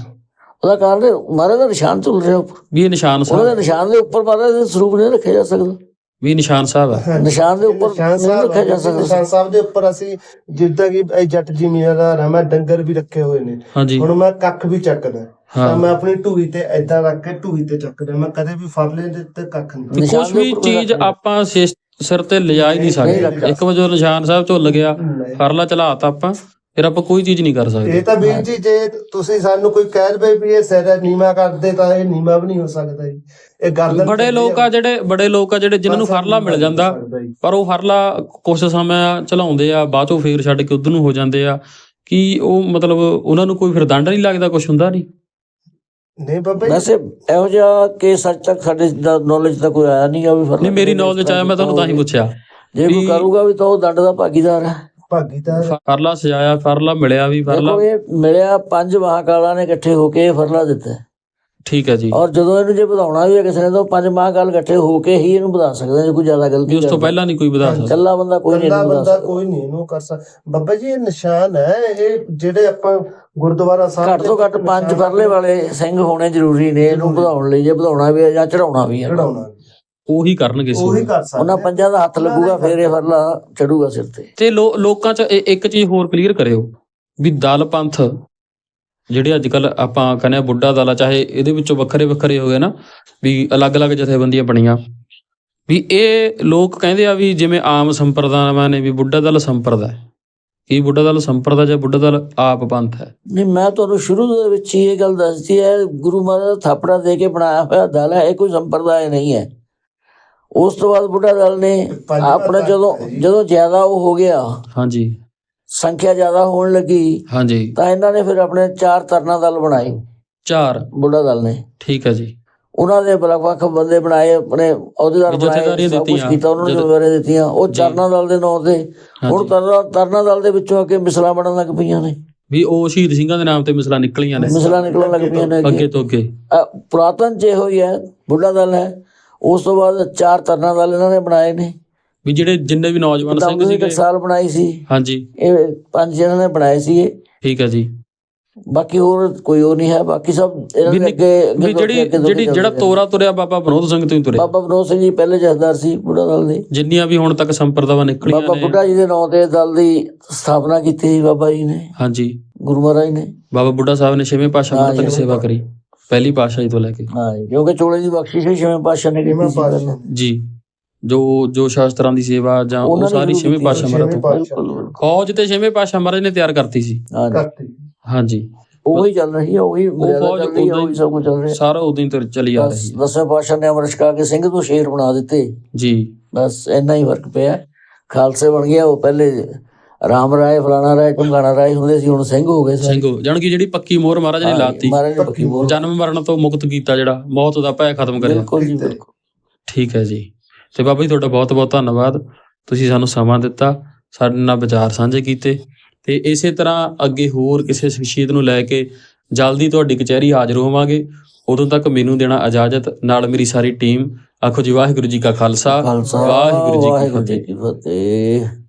ਉਹਦਾ ਕਾਰਨ ਮਹਾਰਾਜ ਦਾ ਨਿਸ਼ਾਨ ਝੁਲ ਰਿਹਾ ਉੱਪਰ। ਵੀ ਇਹ ਨਿਸ਼ਾਨ ਸਾਹਿਬ ਦੇ ਨਿਸ਼ਾਨ ਦੇ ਉੱਪਰ ਮਹਾਰਾਜ ਦਾ ਸਰੂਪ ਨਹੀਂ ਰੱਖਿਆ ਜਾ ਸਕਦਾ। ਵੀ ਨਿਸ਼ਾਨ ਸਾਹਿਬ ਹੈ ਨਿਸ਼ਾਨ ਦੇ ਉੱਪਰ ਨਿਸ਼ਾਨ ਨਹੀਂ ਸਾਹਿਬ ਰੱਖਿਆ ਜਾ ਸਕਦਾ ਨਿਸ਼ਾਨ ਸਾਹਿਬ ਦੇ ਉੱਪਰ ਅਸੀਂ ਜਿੱਦਾਂ ਕਿ ਇਹ ਜੱਟ ਜ਼ਿਮੀਂਦਾਰ ਆ ਮੈਂ ਡੰਗਰ ਵੀ ਰੱਖੇ ਹੋਏ ਨੇ ਹਾਂਜੀ ਹੁਣ ਮੈਂ ਕੱਖ ਵੀ ਚੱਕਦਾ ਹਾਂ। ਤਾਂ ਮੈਂ ਆਪਣੀ ਢੂਈ ਤੇ ਐਦਾਂ ਰੱਖ ਕੇ ਢੂਈ ਤੇ ਚੱਕਦਾ ਮੈਂ ਕਦੇ ਵੀ ਫਰਲੇ ਦੇ ਉੱਤੇ ਕੱਖ ਨਹੀਂ ਨਿਸ਼ਾਨ ਕੁਝ ਦੇ ਵੀ ਉੱਪਰ ਚੀਜ਼ ਰੱਖਣਾ। ਆਪਾਂ ਸਿਸ- ਸਿਰ ਤੇ ਲਿਜਾ ਹੀ ਨਹੀਂ ਨਹੀਂ ਸਕਦੇ। ਇੱਕ ਵਜੇ ਨਿਸ਼ਾਨ ਸਾਹਿਬ ਝੁੱਲ ਗਿਆ। ਫਰਲਾ ਚਲਾਤਾ ਆਪਾਂ ਫਿਰ ਆਪਾਂ ਕੋਈ ਚੀਜ਼ ਨਹੀਂ ਕਰ ਸਕਦੇ। ਇਹ ਤਾਂ ਵੀਰ ਜੀ ਜੇ ਤੁਸੀਂ ਸਾਨੂੰ ਕੋਈ ਕਹਿ ਦੇਵੇ ਵੀ ਇਹ ਸਿਰ ਨੀਵਾ ਕਰਦੇ ਤਾਂ ਇਹ ਨੀਵਾ ਵੀ ਨਹੀਂ ਹੋ ਸਕਦਾ ਜੀ। ਇਹ ਗਰਦਨ ਬੜੇ ਲੋਕ ਆ ਜਿਹੜੇ ਬੜੇ ਲੋਕ ਆ ਜਿਹੜੇ ਜਿਨ੍ਹਾਂ ਨੂੰ ਫਰਲਾ ਮਿਲ ਜਾਂਦਾ। ਪਰ ਉਹ ਫਰਲਾ ਕੁਝ ਸਮਾਂ ਚਲਾਉਂਦੇ ਆ ਬਾਅਦ ਚੋਂ ਫੇਰ ਛੱਡ ਕੇ ਉਧਰ ਨੂੰ ਹੋ ਜਾਂਦੇ ਆ। ਕਿ ਉਹ ਮਤਲਬ ਉਹਨਾਂ ਨੂੰ ਕੋਈ ਫਿਰ ਦੰਡ ਨਹੀਂ ਲੱਗਦਾ ਕੁਝ ਹੁੰਦਾ ਨਹੀਂ? ਨਹੀਂ ਬਾਬਾ ਜੀ। ਵੈਸੇ ਇਹੋ ਜਿਹਾ ਕੇਸ ਅੱਜ ਤੱਕ ਸਾਡੇ ਨੌਲੇਜ ਤਾਂ ਕੋਈ ਆਇਆ ਨਹੀਂ ਆ ਵੀ ਫਰਲਾ ਨਹੀਂ ਮੇਰੀ ਨੌਲੇਜ ਆਇਆ ਮੈਂ ਤੁਹਾਨੂੰ ਤਾਂ ਹੀ ਪੁੱਛਿਆ ਜੇ ਕੋਈ ਕਰੂਗਾ ਵੀ ਤਾਂ ਉਹ ਦੰਡ ਦਾ ਭਾਗੀਦਾਰ ਹੈ। ਭਾਗੀਦਾਰ ਫਰਲਾ ਸਜਾਇਆ ਫਰਲਾ ਮਿਲਿਆ ਵੀ ਫਰਲਾ। ਦੇਖੋ ਇਹ ਮਿਲਿਆ ਪੰਜ ਮਹਾਕਾਲਾਂ ਨੇ ਇਕੱਠੇ ਹੋ ਕੇ ਇਹ ਫਰਲਾ ਦਿੱਤਾ। ਹੈ। ਠੀਕ ਹੈ ਜੀ। ਔਰ ਜਦੋਂ ਇਹਨੂੰ ਜੇ ਵਧਾਉਣਾ ਵੀ ਹੈ ਕਿਸੇ ਨੇ ਤਾਂ ਉਹ ਪੰਜ ਮਹਾਕਾਲ ਇਕੱਠੇ ਹੋ ਕੇ ਹੀ ਇਹਨੂੰ ਵਧਾ ਸਕਦੇ ਨੇ ਜੇ ਕੋਈ ਜ਼ਿਆਦਾ ਵੀ ਗਲਤੀ ਉਸ ਤੋਂ ਪਹਿਲਾਂ ਨਹੀਂ ਕੋਈ ਵਧਾ ਸਕਦਾ। ਇਕੱਲਾ ਬੰਦਾ ਕੋਈ ਨਹੀਂ ਇਹਨੂੰ ਵਧਾ ਬੰਦਾ ਸਕਦਾ। ਕੋਈ ਨਹੀਂ ਇਹਨੂੰ ਕਰ ਸਕਦਾ। ਬਾਬਾ ਜੀ ਇਹ ਨਿਸ਼ਾਨ ਹੈ ਇਹ ਜਿਹੜੇ ਆਪਾਂ ਗੁਰਦੁਆਰਾ ਸਾਹਿਬ ਘੱਟ ਤੋਂ ਘੱਟ ਪੰਜ ਫਰਲੇ ਵਾਲੇ ਸਿੰਘ ਹੋਣੇ ਜ਼ਰੂਰੀ ਨੇ ਇਹਨੂੰ। ਵਧਾਉਣ ਲਈ ਜੇ ਵਧਾਉਣਾ ਵੀ ਹੈ ਜਾਂ ਚੜਾਉਣਾ ਵੀ ਹੈ। ਚੜਾਉਣਾ ਉਹੀ ਕਰਨਗੇ ਸੀ। ਉਹੀ ਕਰ ਸਕਦੇ ਉਹਨਾਂ ਪੰਜਾਂ ਦਾ ਹੱਥ ਲੱਗੂਗਾ ਫੇਰ ਇਹ ਫਰਲਾ ਚੜੂਗਾ ਸਿਰ ਤੇ। ਤੇ ਲੋ- ਲੋਕਾਂ 'ਚ ਇਹ- ਇੱਕ ਚੀਜ਼ ਹੋਰ ਕਲੀਅਰ ਕਰਿਓ ਵੀ ਦਲ ਪੰਥ ਜਿਹੜੇ ਅੱਜ ਕੱਲ ਆਪਾਂ ਕਹਿੰਦੇ ਆ ਬੁੱਢਾ ਦਲ ਆ ਚਾਹੇ ਇਹਦੇ ਵਿੱਚੋਂ ਵੱਖਰੇ ਵੱਖਰੇ ਹੋ ਗਏ ਨਾ ਵੀ ਅਲੱਗ-ਅਲੱਗ ਜਥੇਬੰਦੀਆਂ ਬਣੀਆਂ। ਵੀ ਇਹ ਲੋਕ ਕਹਿੰਦੇ ਆ ਵੀ ਜਿਵੇਂ ਆਮ ਸੰਪਰਦਾਵਾਂ ਨੇ ਵੀ ਬੁੱਢਾ ਦਲ ਸੰਪਰਦਾ ਹੈ। ਕੀ ਬੁੱਢਾ ਦਲ ਸੰਪਰਦਾ ਜਾਂ ਬੁੱਢਾ ਦਲ ਆਪ ਪੰਥ ਹੈ? ਨਹੀਂ ਮੈਂ ਤੁਹਾਨੂੰ ਸ਼ੁਰੂ ਦੇ ਵਿੱਚ ਹੀ ਇਹ ਗੱਲ ਦੱਸਦੀ ਹੈ ਗੁਰੂ ਮਹਾਰਾਜ ਦਾ ਥਾਪੜਾ ਦੇ ਕੇ ਬਣਾਇਆ ਹੋਇਆ ਦਲ ਹੈ ਇਹ ਕੋਈ ਸੰਪਰਦਾਇ ਨਹੀਂ ਹੈ। ਉਸ ਤੋਂ ਬਾਅਦ ਬੁੱਢਾ ਦਲ ਨੇ ਆਪਣਾ ਜਦੋਂ। ਜਦੋਂ ਜ਼ਿਆਦਾ ਉਹ ਹੋ ਗਿਆ ਹਾਂਜੀ। ਸੰਖਿਆ ਜ਼ਿਆਦਾ ਹੋਣ ਲੱਗੀ ਹਾਂਜੀ। ਤਾਂ ਇਹਨਾਂ ਨੇ ਫਿਰ ਆਪਣੇ ਚਾਰ ਤਰਨਾ ਦਲ ਬਣਾਏ। ਚਾਰ? ਬੁੱਢਾ ਦਲ ਨੇ। ਠੀਕ ਹੈ ਜੀ। ਉਹਨਾਂ ਦੇ ਵੱਖ ਬੰਦੇ ਬਣਾਏ ਆਪਣੇ ਅਹੁਦੇਦਾਰ ਬਣਾਏ ਸਭ। ਕੀਤਾ ਉਹਨਾਂ ਨੂੰ ਜ਼ਿੰਮੇਵਾਰੀਆਂ ਦਿੱਤੀਆਂ। ਉਹ। ਚਰਨਾ ਦਲ ਦੇ ਨਾਂ ਤੇ। ਹੁਣ ਤਰਨਾ ਤਰਨਾ ਦਲ ਦੇ ਵਿੱਚੋਂ ਅੱਗੇ ਮਿਸਲਾਂ ਬਣਨ ਲੱਗ ਪਈਆਂ ਨੇ। ਵੀ ਉਹ ਸ਼ਹੀਦ ਸਿੰਘਾਂ ਦੇ ਨਾਮ ਤੇ ਮਿਸਲਾਂ ਨਿਕਲੀਆਂ ਨੇ। ਮਿਸਲਾਂ ਨਿਕਲਣ ਲੱਗ ਪਈਆਂ ਨੇ ਅੱਗੇ। ਤੋਂ ਅੱਗੇ। ਪੁਰਾਤਨ ਚ ਇਹੋ ਹੀ ਹੈ ਬੁੱਢਾ ਦਲ ਹੈ। ਉਸ ਤੋਂ ਬਾਅਦ ਚਾਰ ਤਰਨਾ ਦਲ ਇਹਨਾਂ ਨੇ ਬਣਾਏ ਨੇ। ਵੀ ਜਿਹੜੇ ਜਿੰਨੇ ਵੀ ਨੌਜਵਾਨ ਸਿੰਘ ਸੀਗੇ। ਟਕਸਾਲ ਬਣਾਈ ਸੀ। ਹਾਂਜੀ। ਇਹ ਪੰਜ ਇਹਨਾਂ ਨੇ ਬਣਾਏ ਸੀ ਇਹ ਠੀਕ ਹੈ ਜੀ। ਬਾਕੀ ਹੋਰ ਕੋਈ ਉਹ ਨਹੀਂ ਹੈ। ਬਾਕੀ ਸਭ ਇਹਨਾਂ ਦੇ ਅੱਗੇ ਵੀ ਜਿਹੜੀ ਜਿਹੜੀ ਜਿਹੜਾ ਤੋਰਾ ਤੁਰਿਆ ਬਾਬਾ ਵਿਨੋਦ ਸਿੰਘ ਤੋਂ ਹੀ ਤੁਰਿਆ। ਬਾਬਾ ਵਿਨੋਦ ਸਿੰਘ ਜੀ ਪਹਿਲੇ ਜਥੇਦਾਰ ਸੀ ਬੁੱਢਾ ਦਲ ਦੇ। ਜਿੰਨੀਆਂ ਵੀ ਹੁਣ ਤੱਕ ਸੰਪਰਦਾਵਾਂ ਨਿਕਲੀਆਂ ਬਾਬਾ ਨੇ। ਬੁੱਢਾ ਜੀ ਦੇ ਨਾਂ ਤੇ ਦਲ ਦੀ ਸਥਾਪਨਾ ਕੀਤੀ ਸੀ ਬਾਬਾ ਜੀ ਨੇ। ਹਾਂਜੀ। ਗੁਰੂ ਮਹਾਰਾਜ ਨੇ। ਬਾਬਾ ਬੁੱਢਾ ਸਾਹਿਬ ਨੇ ਛੇਵੇਂ ਅੰਮ੍ਰਿਤ ਤੱਕ। ਸੇਵਾ ਕਰੀ। ਪਹਿਲੀ ਪਾਤਸ਼ਾਹੀ ਤੋਂ ਲੈ ਕੇ। ਹਾਂ ਕਿਉਂਕਿ ਚੋਲੇ ਦੀ ਬਖਸ਼ਿਸ਼ ਹੀ ਛੇਵੇਂ ਪਾਤਸ਼ਾਹ ਨੇ ਕੀਤੀ ਸੀ। ਜੀ ਜੋ ਜੋ ਸ਼ਾਸਤਰਾਂ ਦੀ ਸੇਵਾ ਜਾਂ ਉਹ ਸਾਰੀ ਛੇਵੇਂ ਪਾਤਸ਼ਾਹ ਮਹਾਰਾਜ ਤੋਂ। ਫੌਜ ਤੇ ਛੇਵੇਂ ਪਾਤਸ਼ਾਹ ਮਹਾਰਾਜ ਨੇ ਤਿਆਰ ਕਰਤੀ ਸੀ। ਹਾਂ ਜੀ। ਕਰਤੀ। ਹਾਂਜੀ। ਉਹੀ ਚੱਲ ਰਹੀ ਹੈ ਉਹੀ ਮਰਿਆਦਾ ਫੌਜ ਚੱਲ ਰਹੀ ਹੈ ਉਦਾਂ ਹੀ- ਉਹੀ ਸਭ ਕੁਝ ਚੱਲ ਰਿਹਾ। ਸਾਰਾ ਉਦੋਂ ਹੀ ਚਲੀ ਆ ਰਹੀ ਹੈ। ਦਸਵੇਂ ਪਾਤਸ਼ਾਹ ਨੇ ਅਮਰ ਛਕਾ ਕੇ ਸਿੰਘ ਤੋਂ ਸ਼ੇਰ ਬਣਾ ਦਿੱਤੇ। ਜੀ। ਬਸ ਇੰਨਾ ਹੀ ਫ਼ਰਕ ਪਿਆ। ਖਾਲਸੇ ਬਣ ਗਿਆ ਉਹ ਪਹਿਲੇ ਰਾਮ ਰਾਏ ਫਲਾਣਾ ਰਾਏ ਟੁੰਗਾਣਾ ਰਾਏ ਹੁੰਦੇ ਸੀ ਹੁਣ ਸਿੰਘ ਹੋ ਗਏ ਸਿੰਘ ਜਾਣ ਕਿ ਜਿਹੜੀ ਪੱਕੀ ਮੋਹਰ ਮਹਾਰਾਜ ਨੇ ਲਾਤੀ। ਮਹਾਰਾਜ ਨੇ ਪੱਕੀ ਬੋਲ ਜਨਮ ਮਰਨ ਤੋਂ ਮੁਕਤ ਕੀਤਾ ਜਿਹੜਾ ਮੌਤ ਦਾ ਭੈ ਖਤਮ ਕਰਿਆ। ਬਿਲਕੁਲ ਜੀ ਬਿਲਕੁਲ। ਠੀਕ ਹੈ ਜੀ। ਤੇ ਬਾਬਾ ਜੀ ਤੁਹਾਡਾ ਬਹੁਤ ਬਹੁਤ ਧੰਨਵਾਦ। ਤੁਸੀਂ ਸਾਨੂੰ ਸਮਾਂ ਦਿੱਤਾ ਸਾਡੇ ਨਾਲ ਵਿਚਾਰ ਸਾਂਝੇ ਕੀਤੇ। ਤੇ ਇਸੇ ਤਰ੍ਹਾਂ ਅੱਗੇ ਹੋਰ ਕਿਸੇ ਸ਼ਖਸੀਅਤ ਨੂੰ ਲੈ ਕੇ ਜਲਦੀ ਤੁਹਾਡੀ ਕਚਹਿਰੀ ਹਾਜ਼ਰ ਹੋਵਾਂਗੇ। ਉਦੋਂ ਤੱਕ ਮੈਨੂੰ ਦੇਣਾ ਇਜਾਜ਼ਤ। ਨਾਲ ਮੇਰੀ ਸਾਰੀ ਟੀਮ। ਆਖੋ ਜੀ ਵਾਹਿਗੁਰੂ ਜੀ ਕਾ ਖਾਲਸਾ। ਵਾਹਿਗੁਰੂ ਜੀ ਕੀ ਫਤਿਹ।